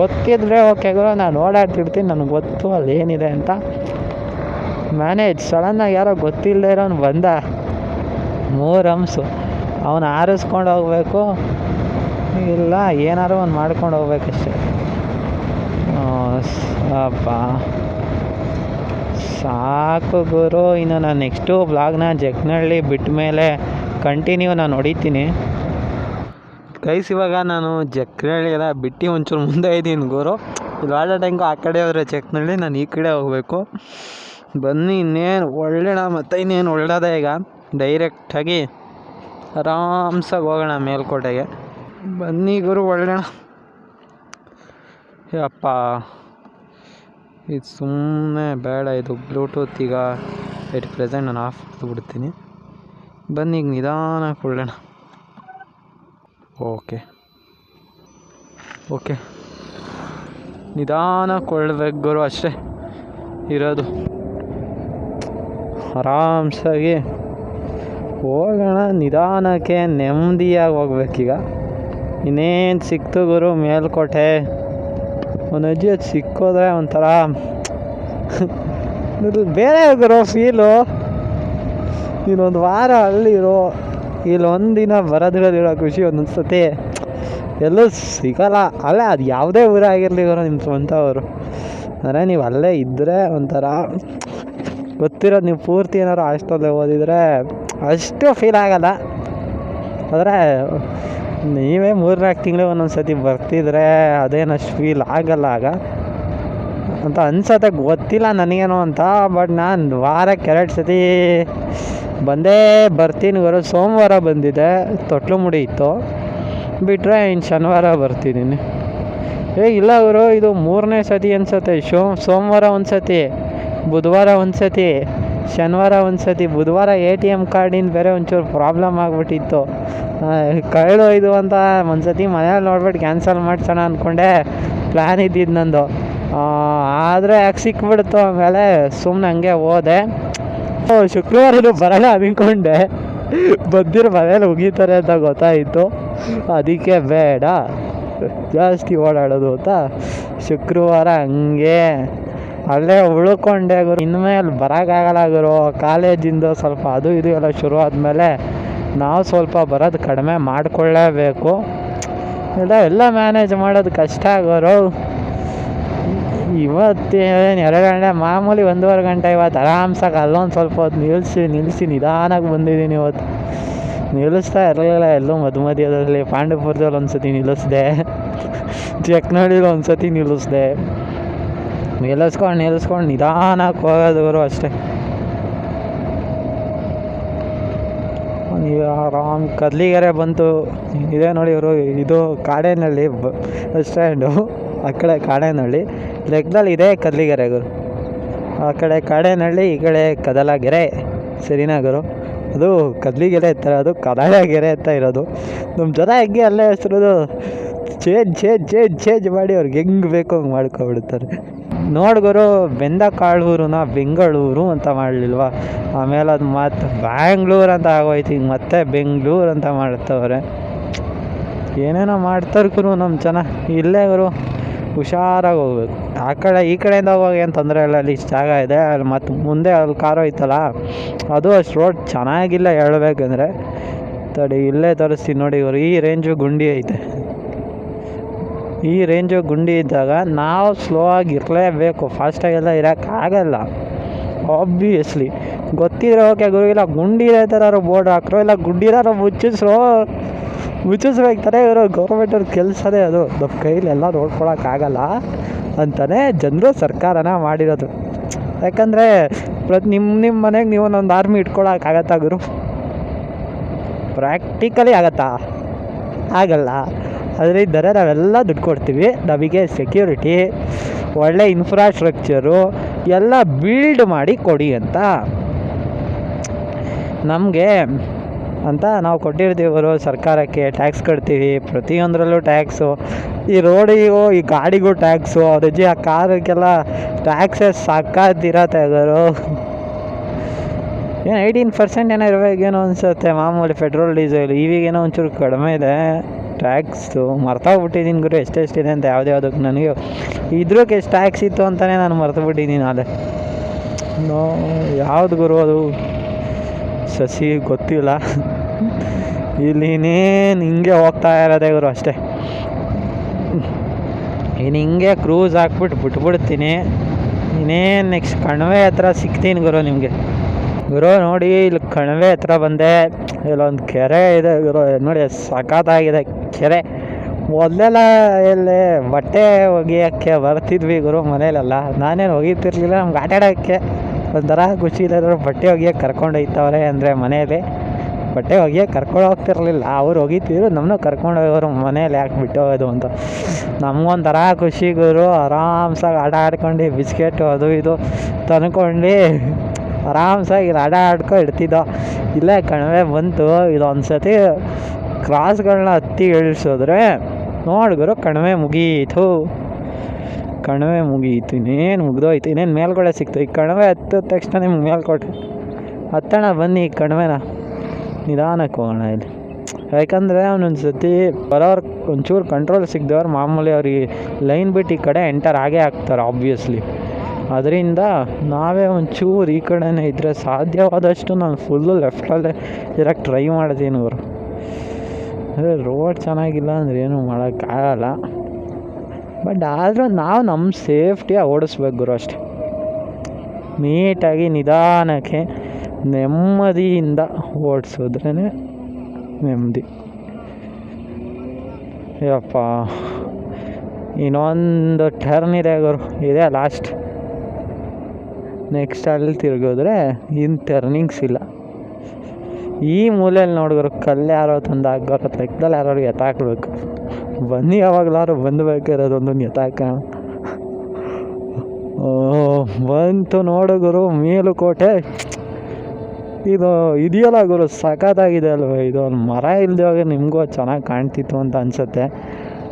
ಗೊತ್ತಿದ್ರೆ ಓಕೆ ಗುರು, ನಾನು ಓಡಾಡ್ತಿರ್ತೀನಿ, ನನಗೆ ಗೊತ್ತು ಅಲ್ಲಿ ಏನಿದೆ ಅಂತ. ಮ್ಯಾನೇಜ್ ಸಡನ್ನಾಗಿ ಯಾರೋ ಗೊತ್ತಿಲ್ಲದೆ ಇರೋನು ಬಂದ. ಮೂರು ಹಂಪ್ಸು ಅವನು ಆರಿಸ್ಕೊಂಡು ಹೋಗ್ಬೇಕು. ಇಲ್ಲ, ಏನಾದ್ರು ಒಂದು ಮಾಡ್ಕೊಂಡು ಹೋಗ್ಬೇಕಷ್ಟೆ. ಅಪ್ಪ ಸಾಕು ಗುರು, ಇನ್ನು ನಾನು ನೆಕ್ಸ್ಟು ಬ್ಲಾಗ್ನ ಜಗ್ನಹಳ್ಳಿ ಬಿಟ್ಟ ಮೇಲೆ ಕಂಟಿನ್ಯೂ ನಾನು ಹೊಡಿತೀನಿ. ಕೈಸ್ ಇವಾಗ ನಾನು ಜಕ್ನಳ್ಳಿ ಎಲ್ಲ ಬಿಟ್ಟು ಒಂಚೂರು ಮುಂದೆ ಇದ್ದೀನಿ ಗುರು. ಇಲ್ಲಿ ಆಡೋ ಟೈಮ್ಗೂ ಆ ಕಡೆ ಹೋದರೆ ಜಕ್ನಹಳ್ಳಿ ನಾನು ಈ ಕಡೆ ಹೋಗಬೇಕು. ಬನ್ನಿ, ಇನ್ನೇನು ಒಳ್ಳೆಣ ಮತ್ತೆ ಇನ್ನೇನು ಒಳ್ಳೆಯದೇ ಈಗ? ಡೈರೆಕ್ಟಾಗಿ ಆರಾಮ್ಸಾಗಿ ಹೋಗೋಣ ಮೇಲ್ಕೋಟೆಗೆ. ಬನ್ನಿ ಗುರು, ಒಳ್ಳೆಣ. ಅಪ್ಪ ಇದು ಸುಮ್ಮನೆ ಬೇಡ, ಇದು ಬ್ಲೂಟೂತ್ ಈಗ ಎಟ್ ಪ್ರೆಸೆಂಟ್ ನಾನು ಆಫ್ ಬಿಡ್ತೀನಿ ಬನ್ನಿ, ಈಗ ನಿಧಾನಕ್ಕೆ ಒಳ್ಳೆಣ. ಓಕೆ. ಓಕೆ. ನಿಧಾನಕ್ಕೆ ಕೊಳ್ಳಬೇಕು ಗುರು, ಅಷ್ಟೇ. ಇರೋದು. ಆರಾಮ್ಸಾಗಿ ಹೋಗೋಣ. ನಿಧಾನಕ್ಕೆ ನೆಮ್ಮದಿಯಾಗಿ ಹೋಗ್ಬೇಕೀಗ. ಇನ್ನೇನು ಸಿಕ್ತು ಗುರು ಮೇಲ್ಕೋಟೆ? ಒಂದು ಅಜ್ಜಿ ಅದು ಸಿಕ್ಕೋದ್ರೆ ಒಂಥರ ಬೇರೆ ಗುರು ಫೀಲು. ಇನ್ನೊಂದು ವಾರ ಅಲ್ಲಿರೋ ಇಲ್ಲಿ ದಿನ ಬರೋದಿರೋದಿರೋ ಖುಷಿ ಒಂದೊಂದು ಸತಿ ಎಲ್ಲೂ ಸಿಗಲ್ಲ. ಅಲ್ಲೇ, ಅದು ಯಾವುದೇ ಊರಾಗಿರಲಿ ಗುರು ನಿಮ್ಮ ಸ್ವಂತ ಊರು. ಅಂದರೆ ನೀವು ಅಲ್ಲೇ ಇದ್ದರೆ ಒಂಥರ ಗೊತ್ತಿರೋದು ನೀವು ಪೂರ್ತಿ ಏನಾದ್ರು ಹಾಸ್ಟೆಲ್ ಓದಿದರೆ ಅಷ್ಟು ಫೀಲ್ ಆಗಲ್ಲ. ಆದರೆ ನೀವೇ ಮೂರ್ನಾಲ್ಕು ತಿಂಗಳು ಒಂದೊಂದು ಸತಿ ಬರ್ತಿದ್ರೆ ಅದೇನು ಅಷ್ಟು ಫೀಲ್ ಆಗಲ್ಲ ಆಗ. ಅಂತ ಅನ್ಸತ್ತೆ, ಗೊತ್ತಿಲ್ಲ ನನಗೇನು ಅಂತ ಬಟ್ ನಾನು ವಾರಕ್ಕೆ ಎರಡು ಸತಿ ಬಂದೇ ಬರ್ತೀನಿ ಬರೋ ಸೋಮವಾರ ಬಂದಿದ್ದೆ ತೊಟ್ಲು ಮುಡಿ ಇತ್ತು. ಬಿಟ್ಟರೆ ಇನ್ನು ಶನಿವಾರ ಬರ್ತಿದ್ದೀನಿ. ಏ ಇಲ್ಲ ಅವರು ಇದು ಮೂರನೇ ಸತಿ ಅನ್ಸತ್ತೆ. ಶೋ, ಸೋಮವಾರ ಒಂದು ಸತಿ ಬುಧವಾರ ಒಂದು ಸತಿ ಶನಿವಾರ ಒಂದು ಸತಿ ಬುಧವಾರ ಎ ಟಿ ಎಂ ಕಾರ್ಡಿಂದ ಬೇರೆ ಒಂಚೂರು ಪ್ರಾಬ್ಲಮ್ ಆಗಿಬಿಟ್ಟಿತ್ತು. ಕಳೆದೋಯ್ದು ಅಂತ ಒಂದು ಸತಿ ಮನೇಲಿ ನೋಡ್ಬಿಟ್ಟು ಕ್ಯಾನ್ಸಲ್ ಮಾಡ್ಸೋಣ ಅಂದ್ಕೊಂಡೆ ಪ್ಲ್ಯಾನ್ ಇದ್ದಿದ್ದು ನಂದು. ಆದರೆ ಯಾಕೆ ಸಿಕ್ಬಿಡ್ತು ಆಮೇಲೆ ಸುಮ್ಮನೆ ಹಂಗೆ ಹೋದೆ. ಓ, ಶುಕ್ರವಾರನೂ ಬರೋಣ ಅಂದ್ಕೊಂಡೆ ಬಂದಿರೋ ಮನೇಲಿ ಉಗೀತಾರೆ ಅಂತ ಗೊತ್ತಾಯಿತು. ಅದಕ್ಕೆ ಬೇಡ, ಜಾಸ್ತಿ ಓಡಾಡೋದು ಗೊತ್ತಾ ಶುಕ್ರವಾರ ಹಂಗೆ ಅಲ್ಲೇ ಉಳ್ಕೊಂಡೆ ಗುರು. ಇನ್ಮೇಲೆ ಬರೋಕ್ಕಾಗಲ್ಲ ಗುರು. ಕಾಲೇಜಿಂದ ಸ್ವಲ್ಪ ಅದು ಇದು ಎಲ್ಲ ಶುರು ಆದಮೇಲೆ ನಾವು ಸ್ವಲ್ಪ ಬರೋದು ಕಡಿಮೆ ಮಾಡಿಕೊಳ್ಳೇಬೇಕು. ಇಲ್ಲ ಎಲ್ಲ ಮ್ಯಾನೇಜ್ ಮಾಡೋದು ಕಷ್ಟ ಆಗೋರು ಇವತ್ತೇನು ಎರಡು ಗಂಟೆ, ಮಾಮೂಲಿ ಒಂದೂವರೆ ಗಂಟೆ ಇವತ್ತು ಆರಾಮ್ಸಾಗಿ ಅಲ್ಲೊಂದು ಸ್ವಲ್ಪ ಹೊತ್ತು ನಿಲ್ಲಿಸಿ ನಿಲ್ಲಿಸಿ ನಿಧಾನಕ್ಕೆ ಬಂದಿದ್ದೀನಿ ಇವತ್ತು. ನಿಲ್ಲಿಸ್ತಾ ಇರಲಿಲ್ಲ ಎಲ್ಲೂ ಮಧ್ಯ ಮಧ್ಯದಲ್ಲಿ. ಪಾಂಡವಪುರದಲ್ಲಿ ಒಂದು ಸತಿ ನಿಲ್ಲಿಸ್ದೆ ಚಕ್ನಳ್ಳಿಲಿ ಒಂದು ಸತಿ ನಿಲ್ಲಿಸ್ದೆ ನಿಲ್ಲಿಸ್ಕೊಂಡು ನಿಲ್ಲಿಸ್ಕೊಂಡು, ನಿಧಾನಕ್ಕೆ ಹೋಗೋದು ಗುರು ಅಷ್ಟೇ. ಈಗ ಆರಾಮ್ ಕದ್ಲಿಗೆರೆ ಬಂತು. ಇದೇ ನೋಡಿ ಇವರು ಇದು ಕಾಡೇನಳ್ಳಿ ಬಸ್ ಸ್ಟ್ಯಾಂಡು. ಆ ಕಡೆ ಕಾಡೇನಹಳ್ಳಿ ಲೆಕ್ಕದಲ್ಲಿ ಇದೇ ಕದ್ಲಿಗೆರೆ ಗುರು. ಆ ಕಡೆ ಕಾಡೇನಹಳ್ಳಿ ಈ ಕಡೆ ಕದಲಗೆರೆ. ಸರಿನಾ ಗುರು? ಅದು ಕದ್ಲಿಗೆರೆ ಹತ್ರ ಅದು ಕದಲಗೆರೆ ಅಂತ ಇರೋದು. ನಮ್ಮ ಜೊತೆ ಹೆಂಗೆ ಅಲ್ಲೇ ಹೆಸ್ರದು? ಚೇಂಜ್ ಚೇಂಜ್ ಚೇಂಜ್ ಚೇಂಜ್ ಮಾಡಿ ಅವ್ರಿಗೆ ಹೆಂಗೆ ಬೇಕೋ ಹಂಗೆ ಮಾಡ್ಕೊಬಿಡ್ತಾರೆ. ನೋಡು ಗುರು ಬೆಂದ ಕಾಳೂರುನ ಬೆಂಗಳೂರು ಅಂತ ಮಾಡಲಿಲ್ವಾ? ಆಮೇಲೆ ಅದು ಮತ್ತೆ ಬ್ಯಾಂಗ್ಳೂರು ಅಂತ ಆಗೋಯ್ತು ಈಗ ಮತ್ತೆ ಬೆಂಗಳೂರು ಅಂತ ಮಾಡ್ತವ್ರೆ. ಏನೇನೋ ಮಾಡ್ತಾರೆ ಗುರು ನಮ್ಮ ಜನ. ಇಲ್ಲೇ ಗುರು, ಹುಷಾರಾಗಿ ಹೋಗ್ಬೇಕು. ಆ ಕಡೆ, ಈ ಕಡೆಯಿಂದ ಹೋಗಿ ಏನು ತೊಂದರೆ ಇಲ್ಲ, ಅಲ್ಲಿ ಇಷ್ಟು ಜಾಗ ಇದೆ, ಅಲ್ಲಿ ಮತ್ತು ಮುಂದೆ ಅಲ್ಲಿ ಕಾರು ಐತಲ್ಲ ಅದು ಅಷ್ಟು ರೋಡ್ ಚೆನ್ನಾಗಿಲ್ಲ ಹೇಳ್ಬೇಕಂದ್ರೆ. ತಡಿ ಇಲ್ಲೇ ತೋರಿಸ್ತೀನಿ ನೋಡಿ ಇವರು ಈ ರೇಂಜು ಗುಂಡಿ ಐತೆ. ಈ ರೇಂಜು ಗುಂಡಿ ಇದ್ದಾಗ ನಾವು ಸ್ಲೋ ಆಗಿ ಇರಲೇಬೇಕು. ಫಾಸ್ಟಾಗೆಲ್ಲ ಇರೋಕ್ಕಾಗಲ್ಲ. ಆಬ್ವಿಯಸ್ಲಿ ಗೊತ್ತಿದ್ರೆ ಓಕೆ ಗುರು, ಇಲ್ಲ ಗುಂಡಿ ಇರೋ ಥರ ಬೋರ್ಡ್ ಹಾಕ್ರು, ಇಲ್ಲ ಗುಂಡಿ ಇರೋ ಮುಚ್ಚಿಸ್ರೋ. ಮುಚ್ಚಿಸ್ಬೇಕು ತಾನೇ ಇವರು ಗೌರ್ಮೆಂಟವ್ರ ಕೆಲಸನೇ ಅದು. ನಮ್ಮ ಕೈಲೆಲ್ಲ ನೋಡ್ಕೊಳಕ್ಕಾಗಲ್ಲ ಅಂತಲೇ ಜನರು ಸರ್ಕಾರನ ಮಾಡಿರೋದು. ಯಾಕಂದರೆ ಪ್ರತಿ ನಿಮ್ಮ ನಿಮ್ಮ ಮನೆಗೆ ನೀವು ಒಂದೊಂದು ಆರ್ಮಿ ಇಟ್ಕೊಳಕ್ಕಾಗತ್ತಾ ಗುರು? ಪ್ರಾಕ್ಟಿಕಲಿ ಆಗತ್ತಾ? ಆಗಲ್ಲ. ಅದರಿಂದಲೇ ನಾವೆಲ್ಲ ದುಡ್ಡು ಕೊಡ್ತೀವಿ. ನಮಗೆ ಸೆಕ್ಯೂರಿಟಿ ಒಳ್ಳೆ ಇನ್ಫ್ರಾಸ್ಟ್ರಕ್ಚರು ಎಲ್ಲ ಬಿಲ್ಡ್ ಮಾಡಿ ಕೊಡಿ ಅಂತ. ನಮಗೆ ಅಂತ ನಾವು ಕೊಟ್ಟಿರ್ತೀವಿ ಅವರು ಸರ್ಕಾರಕ್ಕೆ ಟ್ಯಾಕ್ಸ್ ಕಟ್ತೀವಿ. ಪ್ರತಿಯೊಂದರಲ್ಲೂ ಟ್ಯಾಕ್ಸು ಈ ರೋಡಿಗೂ ಈ ಗಾಡಿಗೂ ಟ್ಯಾಕ್ಸು ಅಜ್ಜಿ ಆ ಕಾರಕ್ಕೆಲ್ಲ ಟ್ಯಾಕ್ಸಸ್ ಸಾಕಾದಿರತ್ತ ಗುರು ಏನು ಏಯ್ಟೀನ್ ಪರ್ಸೆಂಟ್ ಏನೋ ಇರಬೇಕೇನೋ ಅನಿಸುತ್ತೆ. ಮಾಮೂಲಿ ಪೆಟ್ರೋಲ್ ಡೀಸೆಲ್ ಈವಿಗೇನೋ ಒಂಚೂರು ಕಡಿಮೆ ಇದೆ. ಟ್ಯಾಕ್ಸು ಮರ್ತೋಗ್ಬಿಟ್ಟಿದ್ದೀನಿ ಗುರು ಎಷ್ಟೆಷ್ಟಿದೆ ಅಂತ ಯಾವ್ದು ಯಾವುದಕ್ಕೆ ನನಗೆ. ಇದ್ರಕ್ಕೆ ಎಷ್ಟು ಟ್ಯಾಕ್ಸ್ ಇತ್ತು ಅಂತಲೇ ನಾನು ಮರ್ತುಬಿಟ್ಟಿದ್ದೀನಿ ಅದೇ ನೋ, ಯಾವ್ದು ಗುರು ಅದು? ಸಸಿ ಗೊತ್ತಿಲ್ಲ. ಇಲ್ಲಿ ಇನ್ನೇನು ಹಿಂಗೆ ಹೋಗ್ತಾ ಇರೋದೇ ಗುರು ಅಷ್ಟೇ. ಇನ್ನು ಹಿಂಗೆ ಕ್ರೂಸ್ ಹಾಕ್ಬಿಟ್ಟು ಬಿಟ್ಬಿಡ್ತೀನಿ. ಇನ್ನೇನು ನೆಕ್ಸ್ಟ್ ಕಣಿವೆ ಹತ್ರ ಸಿಗ್ತೀನಿ ಗುರು ನಿಮಗೆ. ಗುರು ನೋಡಿ, ಇಲ್ಲಿ ಕಣಿವೆ ಹತ್ರ ಬಂದೆ. ಇಲ್ಲೊಂದು ಕೆರೆ ಇದೆ ಗುರು ನೋಡಿ ಸಖತ್ತಾಗಿದೆ. ಕೆರೆ ಮೊದಲೆಲ್ಲ ಎಲ್ಲಿ ಬಟ್ಟೆ ಒಗೆಯೋಕ್ಕೆ ಬರ್ತಿದ್ವಿ ಗುರು ಮನೇಲೆಲ್ಲ. ನಾನೇನು ಒಗೀತಿರ್ಲಿಲ್ಲ, ನಮ್ಗೆ ಆಟ ಆಡೋಕ್ಕೆ ಒಂಥರ ಖುಷಿ ಇಲ್ಲದ್ರು ಬಟ್ಟೆ ಒಗೆಯೋಕ್ಕೆ ಕರ್ಕೊಂಡು ಹೋಯ್ತವ್ರೆ ಅಂದರೆ ಮನೆಯಲ್ಲಿ. ಬಟ್ಟೆ ಒಗಿಯೋಕ್ಕೆ ಕರ್ಕೊಂಡು ಹೋಗ್ತಿರ್ಲಿಲ್ಲ. ಅವ್ರು ಒಗಿತಿದ್ರು ನಮ್ಮನ್ನೂ ಕರ್ಕೊಂಡು ಹೋಗೋರು ಮನೇಲಿ ಯಾಕೆ ಬಿಟ್ಟು ಹೋಗೋದು ಅಂತ. ನಮಗೊಂಥರ ಖುಷಿ ಗುರು. ಆರಾಮ್ಸಾಗಿ ಆಟ ಆಡ್ಕೊಂಡು ಬಿಸ್ಕೆಟು ಅದು ಇದು ತಂದ್ಕೊಂಡು ಆರಾಮ್ಸಾಗಿ ಇಲ್ಲಿ ಆಟ ಆಡ್ಕೊ ಇಡ್ತಿದ್ದೋ. ಇಲ್ಲೇ ಕಣಿವೆ ಬಂತು. ಇದೊಂದು ಸತಿ ಕ್ರಾಸ್ಗಳನ್ನ ಹತ್ತಿ ಇಳಿಸಿದ್ರೆ ನೋಡಿದ್ರು ಕಣಿವೆ ಮುಗೀತು. ಕಣಿವೆ ಮುಗೀತು, ಇನ್ನೇನು ಮುಗ್ದೋಯ್ತು, ಇನ್ನೇನು ಮೇಲ್ಗಡೆ ಸಿಕ್ತು. ಈ ಕಣಿವೆ ಹತ್ತಿದ ತಕ್ಷಣ ನಿಮ್ಗೆ ಮೇಲ್ಕೋಟೆ ಹತ್ತೋಣ ಬನ್ನಿ ಈ ಕಣಿವೆನ. ನಿಧಾನಕ್ಕೆ ಹೋಗೋಣ ಇಲ್ಲಿ ಯಾಕಂದರೆ ಅವನೊಂದು ಸತಿ ಬರೋರು ಒಂಚೂರು ಕಂಟ್ರೋಲ್ ಸಿಗ್ದವ್ರು ಮಾಮೂಲಿ ಅವ್ರಿಗೆ ಲೈನ್ ಬಿಟ್ಟು ಈ ಕಡೆ ಎಂಟರ್ ಆಗೇ ಹಾಕ್ತಾರೆ ಆಬ್ವಿಯಸ್ಲಿ ಅದರಿಂದ ನಾವೇ ಒಂಚೂರು ಈ ಕಡೆನೇ ಇದ್ದರೆ ಸಾಧ್ಯವಾದಷ್ಟು ನಾನು ಫುಲ್ಲು ಲೆಫ್ಟಲ್ಲೇ ಇರೋಕ್ಕೆ ಟ್ರೈ ಮಾಡ್ತೀನಿ ಗುರು ಅದೇ ರೋಡ್ ಚೆನ್ನಾಗಿಲ್ಲ ಅಂದ್ರೆ ಏನೂ ಮಾಡೋಕ್ಕಾಗಲ್ಲ ಬಟ್ ಆದರೂ ನಾವು ನಮ್ಮ ಸೇಫ್ಟಿಯಾಗಿ ಓಡಿಸ್ಬೇಕು ಗುರು ಅಷ್ಟೆ. ನೀಟಾಗಿ ನಿಧಾನಕ್ಕೆ ನೆಮ್ಮದಿಯಿಂದ ಓಡಿಸಿದ್ರೇ ನೆಮ್ಮದಿ. ಯಪ್ಪ, ಇನ್ನೊಂದು ಟರ್ನ್ ಇದೆ ಗುರು, ಇದೆ ಲಾಸ್ಟ್ ನೆಕ್ಸ್ಟ್ ಅಲ್ಲಿ ತಿರುಗಿದ್ರೆ ಇನ್ನು ಟರ್ನಿಂಗ್ಸ್ ಇಲ್ಲ. ಈ ಮೂಲೆಯಲ್ಲಿ ನೋಡಿದ್ರು ಕಲ್ಲು ಯಾರೋ ತಂದು ಹಾಕೋರು ಲೆಕ್ಕದಲ್ಲಿ ಯಾರು ಎತ್ತಾಕ್ಬೇಕು ಬನ್ನಿ ಯಾವಾಗಲಾರು ಬಂದ್ಬೇಕಿರೋದೊಂದು ಎತ್ತಾಕ ಓ, ಬಂತು ನೋಡುಗರು ಮೇಲುಕೋಟೆ. ಇದು ಇದೆಯಲ್ಲ ಗುರು, ಸಖತ್ತಾಗಿದೆ ಅಲ್ವ. ಇದು ಅಲ್ಲಿ ಮರ ಇಲ್ದೇವಾಗ ನಿಮಗೂ ಚೆನ್ನಾಗಿ ಕಾಣ್ತಿತ್ತು ಅಂತ ಅನಿಸುತ್ತೆ.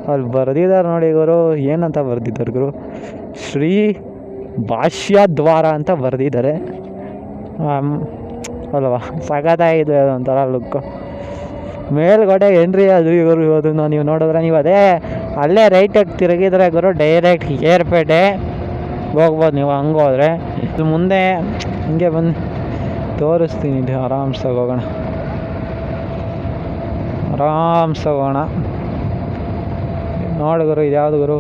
ಅಲ್ಲಿ ಬರ್ದಿದ್ದಾರೆ ನೋಡಿ ಗುರು, ಏನಂತ ಬರ್ದಿದ್ದಾರೆ ಗುರು? ಶ್ರೀ ಭಾಷ್ಯದ್ವಾರ ಅಂತ ಬರೆದಿದ್ದಾರೆ. ಅಲ್ವಾ? ಸಖತ್ತಾಗಿದೆ ಒಂಥರ ಲುಕ್ಕು ಮೇಲ್ಗಡೆ ಎಂಟ್ರಿ ಅದು ಇವರು ಅದನ್ನು ನೀವು ನೋಡಿದ್ರೆ ನೀವು ಅದೇ ಅಲ್ಲೇ ರೈಟಾಗಿ ತಿರುಗಿದ್ರೆ ಗುರು ಡೈರೆಕ್ಟ್ ಏರ್ಪೇಟೆ ಹೋಗ್ಬೋದು ನೀವು ಹಂಗೆ ಹೋದರೆ. ಇದು ಮುಂದೆ ಹಿಂಗೆ ಬಂದು ತೋರಿಸ್ತೀನಿ ಇದು ಆರಾಮ್ಸಾಗಿ ಹೋಗೋಣ. ಆರಾಮ್ಸಾಗಿ ಹೋಗೋಣ. ನೋಡು ಗುರು ಇದು ಯಾವುದು ಗುರು?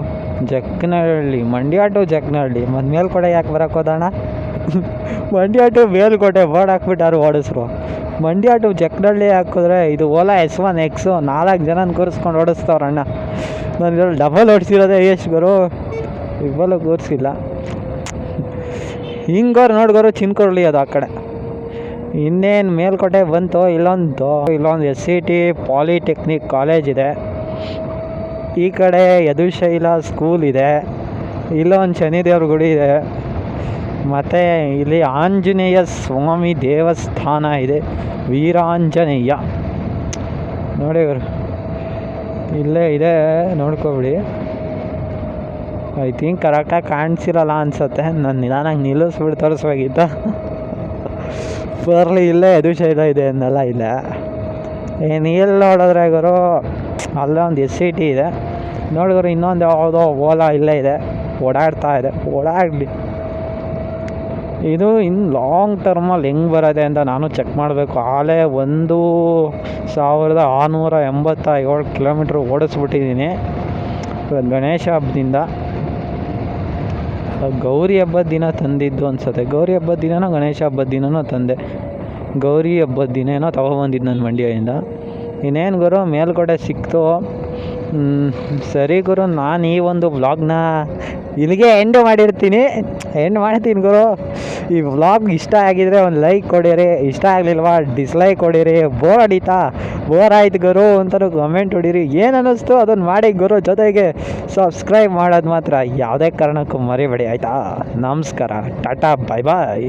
ಜಕ್ನಹಳ್ಳಿ ಮಂಡ್ಯ ಟು ಜಕ್ನಹಳ್ಳಿ ಮತ್ತು ಮೇಲ್ಕೋಟೆ ಯಾಕೆ ಬರೋಕ್ಕೆ ಹೋದಣ್ಣ? ಮಂಡ್ಯ ಟು ಮೇಲ್ಕೋಟೆ ಬೋರ್ಡ್ ಹಾಕ್ಬಿಟ್ಟಾರು ಓಡಿಸ್ರು. ಮಂಡ್ಯ ಟು ಜಕ್ಕನಹಳ್ಳಿ ಹಾಕಿದ್ರೆ ಇದು ಓಲಾ ಎಸ್ ಒನ್ ಎಕ್ಸು ನಾಲ್ಕು ಜನನ ಕೂರಿಸ್ಕೊಂಡು ಓಡಿಸ್ತವ್ರ ಅಣ್ಣ. ನಾನು ಇದ್ರಲ್ಲಿ ಡಬಲ್ ಓಡಿಸಿರೋದೇ ಎಷ್ಟು ಗುರು. ಇಬ್ಬಲು ಕೂರಿಸಿಲ್ಲ. ಹಿಂಗೋರು ನೋಡ್ಗೋರು ಚಿನ್ಕೊರ್ಲಿ ಅದು ಆ ಕಡೆ. ಇನ್ನೇನು ಮೇಲ್ಕೋಟೆ ಬಂತು ಇಲ್ಲೊಂದು ಇಲ್ಲೊಂದು S C T polytechnic college ಇದೆ. ಈ ಕಡೆ ಯದುಶೈಲ ಸ್ಕೂಲ್ ಇದೆ. ಇಲ್ಲೊಂದು ಶನಿದೇವ್ರ ಗುಡಿ ಇದೆ. ಮತ್ತು ಇಲ್ಲಿ ಆಂಜನೇಯ ಸ್ವಾಮಿ ದೇವಸ್ಥಾನ ಇದೆ, ವೀರಾಂಜನೇಯ. ನೋಡಿ ಇಲ್ಲೇ ಇದೆ, ನೋಡ್ಕೊಬಿಡಿ. ಐ ಥಿಂಕ್ ಕರೆಕ್ಟಾಗಿ ಕಾಣಿಸಿರಲ್ಲ ಅನ್ಸುತ್ತೆ. ನಾನು ನಿಧಾನಾಗಿ ನಿಲ್ಲಿಸ್ಬಿಟ್ಟು ತೋರಿಸ್ಬೇಕಿತ್ತ ಬರಲಿ, ಇಲ್ಲೇ ಯದುಶೈಲ ಇದೆ ಅನ್ನಲ್ಲ ಇಲ್ಲ. ಏನು ಎಲ್ಲಿ ನೋಡಿದ್ರೆ ಗುರು, ಅಲ್ಲೇ ಒಂದು ಎಸ್ ಸಿ ಟಿ ಇದೆ. ನೋಡಿದ್ರೆ ಇನ್ನೊಂದು ಯಾವುದೋ ಓಲಾ ಇಲ್ಲೇ ಇದೆ. ಓಡಾಡ್ತಾ ಇದೆ. ಓಡಾಡಲಿ ಇದು ಇನ್ನು ಲಾಂಗ್ ಟರ್ಮಲ್ಲಿ ಹೆಂಗೆ ಬರೋದೆ ಅಂತ ನಾನು ಚೆಕ್ ಮಾಡಬೇಕು. ಆಲೆ ಒಂದು ಸಾವಿರದ ಆರುನೂರ ಎಂಬತ್ತ ಏಳು ಕಿಲೋಮೀಟ್ರ್ ಓಡಿಸ್ಬಿಟ್ಟಿದ್ದೀನಿ ಗಣೇಶ ಹಬ್ಬದಿಂದ. ಗೌರಿ ಹಬ್ಬದ ದಿನ ತಂದಿದ್ದು ಅನ್ಸುತ್ತೆ. ಗೌರಿ ಹಬ್ಬದ ದಿನನೋ ಗಣೇಶ ಹಬ್ಬದ ದಿನನೋ ತಂದೆ. ಗೌರಿ ಹಬ್ಬದ ದಿನ ಏನೋ ತೊಗೊಬಂದಿದ್ದು ನನ್ನ ಮಂಡ್ಯದಿಂದ. ಇನ್ನೇನು ಗುರು, ಮೇಲುಗಡೆ ಸಿಕ್ತು. ಸರಿ ಗುರು, ನಾನು ಈ ಒಂದು ವ್ಲಾಗ್ನ ಇಲ್ಲಿಗೆ ಎಂಡ್ ಮಾಡಿರ್ತೀನಿ. ಎಂಡ್ ಮಾಡ್ತೀನಿ ಗುರು. ಈ ವ್ಲಾಗ್ ಇಷ್ಟ ಆಗಿದ್ರೆ ಒಂದು ಲೈಕ್ ಕೊಡಿರಿ, ಇಷ್ಟ ಆಗಲಿಲ್ವಾ ಡಿಸ್ಲೈಕ್ ಕೊಡಿರಿ ಬೋರ್ ಹೊಡಿತಾ ಬೋರ್ ಆಯ್ತು ಗುರು ಅಂತಲೂ ಕಮೆಂಟ್ ಹೊಡೀರಿ. ಏನು ಅನ್ನಿಸ್ತು ಅದನ್ನು ಮಾಡಿ ಗುರು ಜೊತೆಗೆ ಸಬ್ಸ್ಕ್ರೈಬ್ ಮಾಡೋದು ಮಾತ್ರ. ಯಾವುದೇ ಕಾರಣಕ್ಕೂ ಮರಿಬೇಡಿ, ಆಯಿತಾ? ನಮಸ್ಕಾರ, ಟಾಟಾ ಬಾಯ್ ಬಾಯ್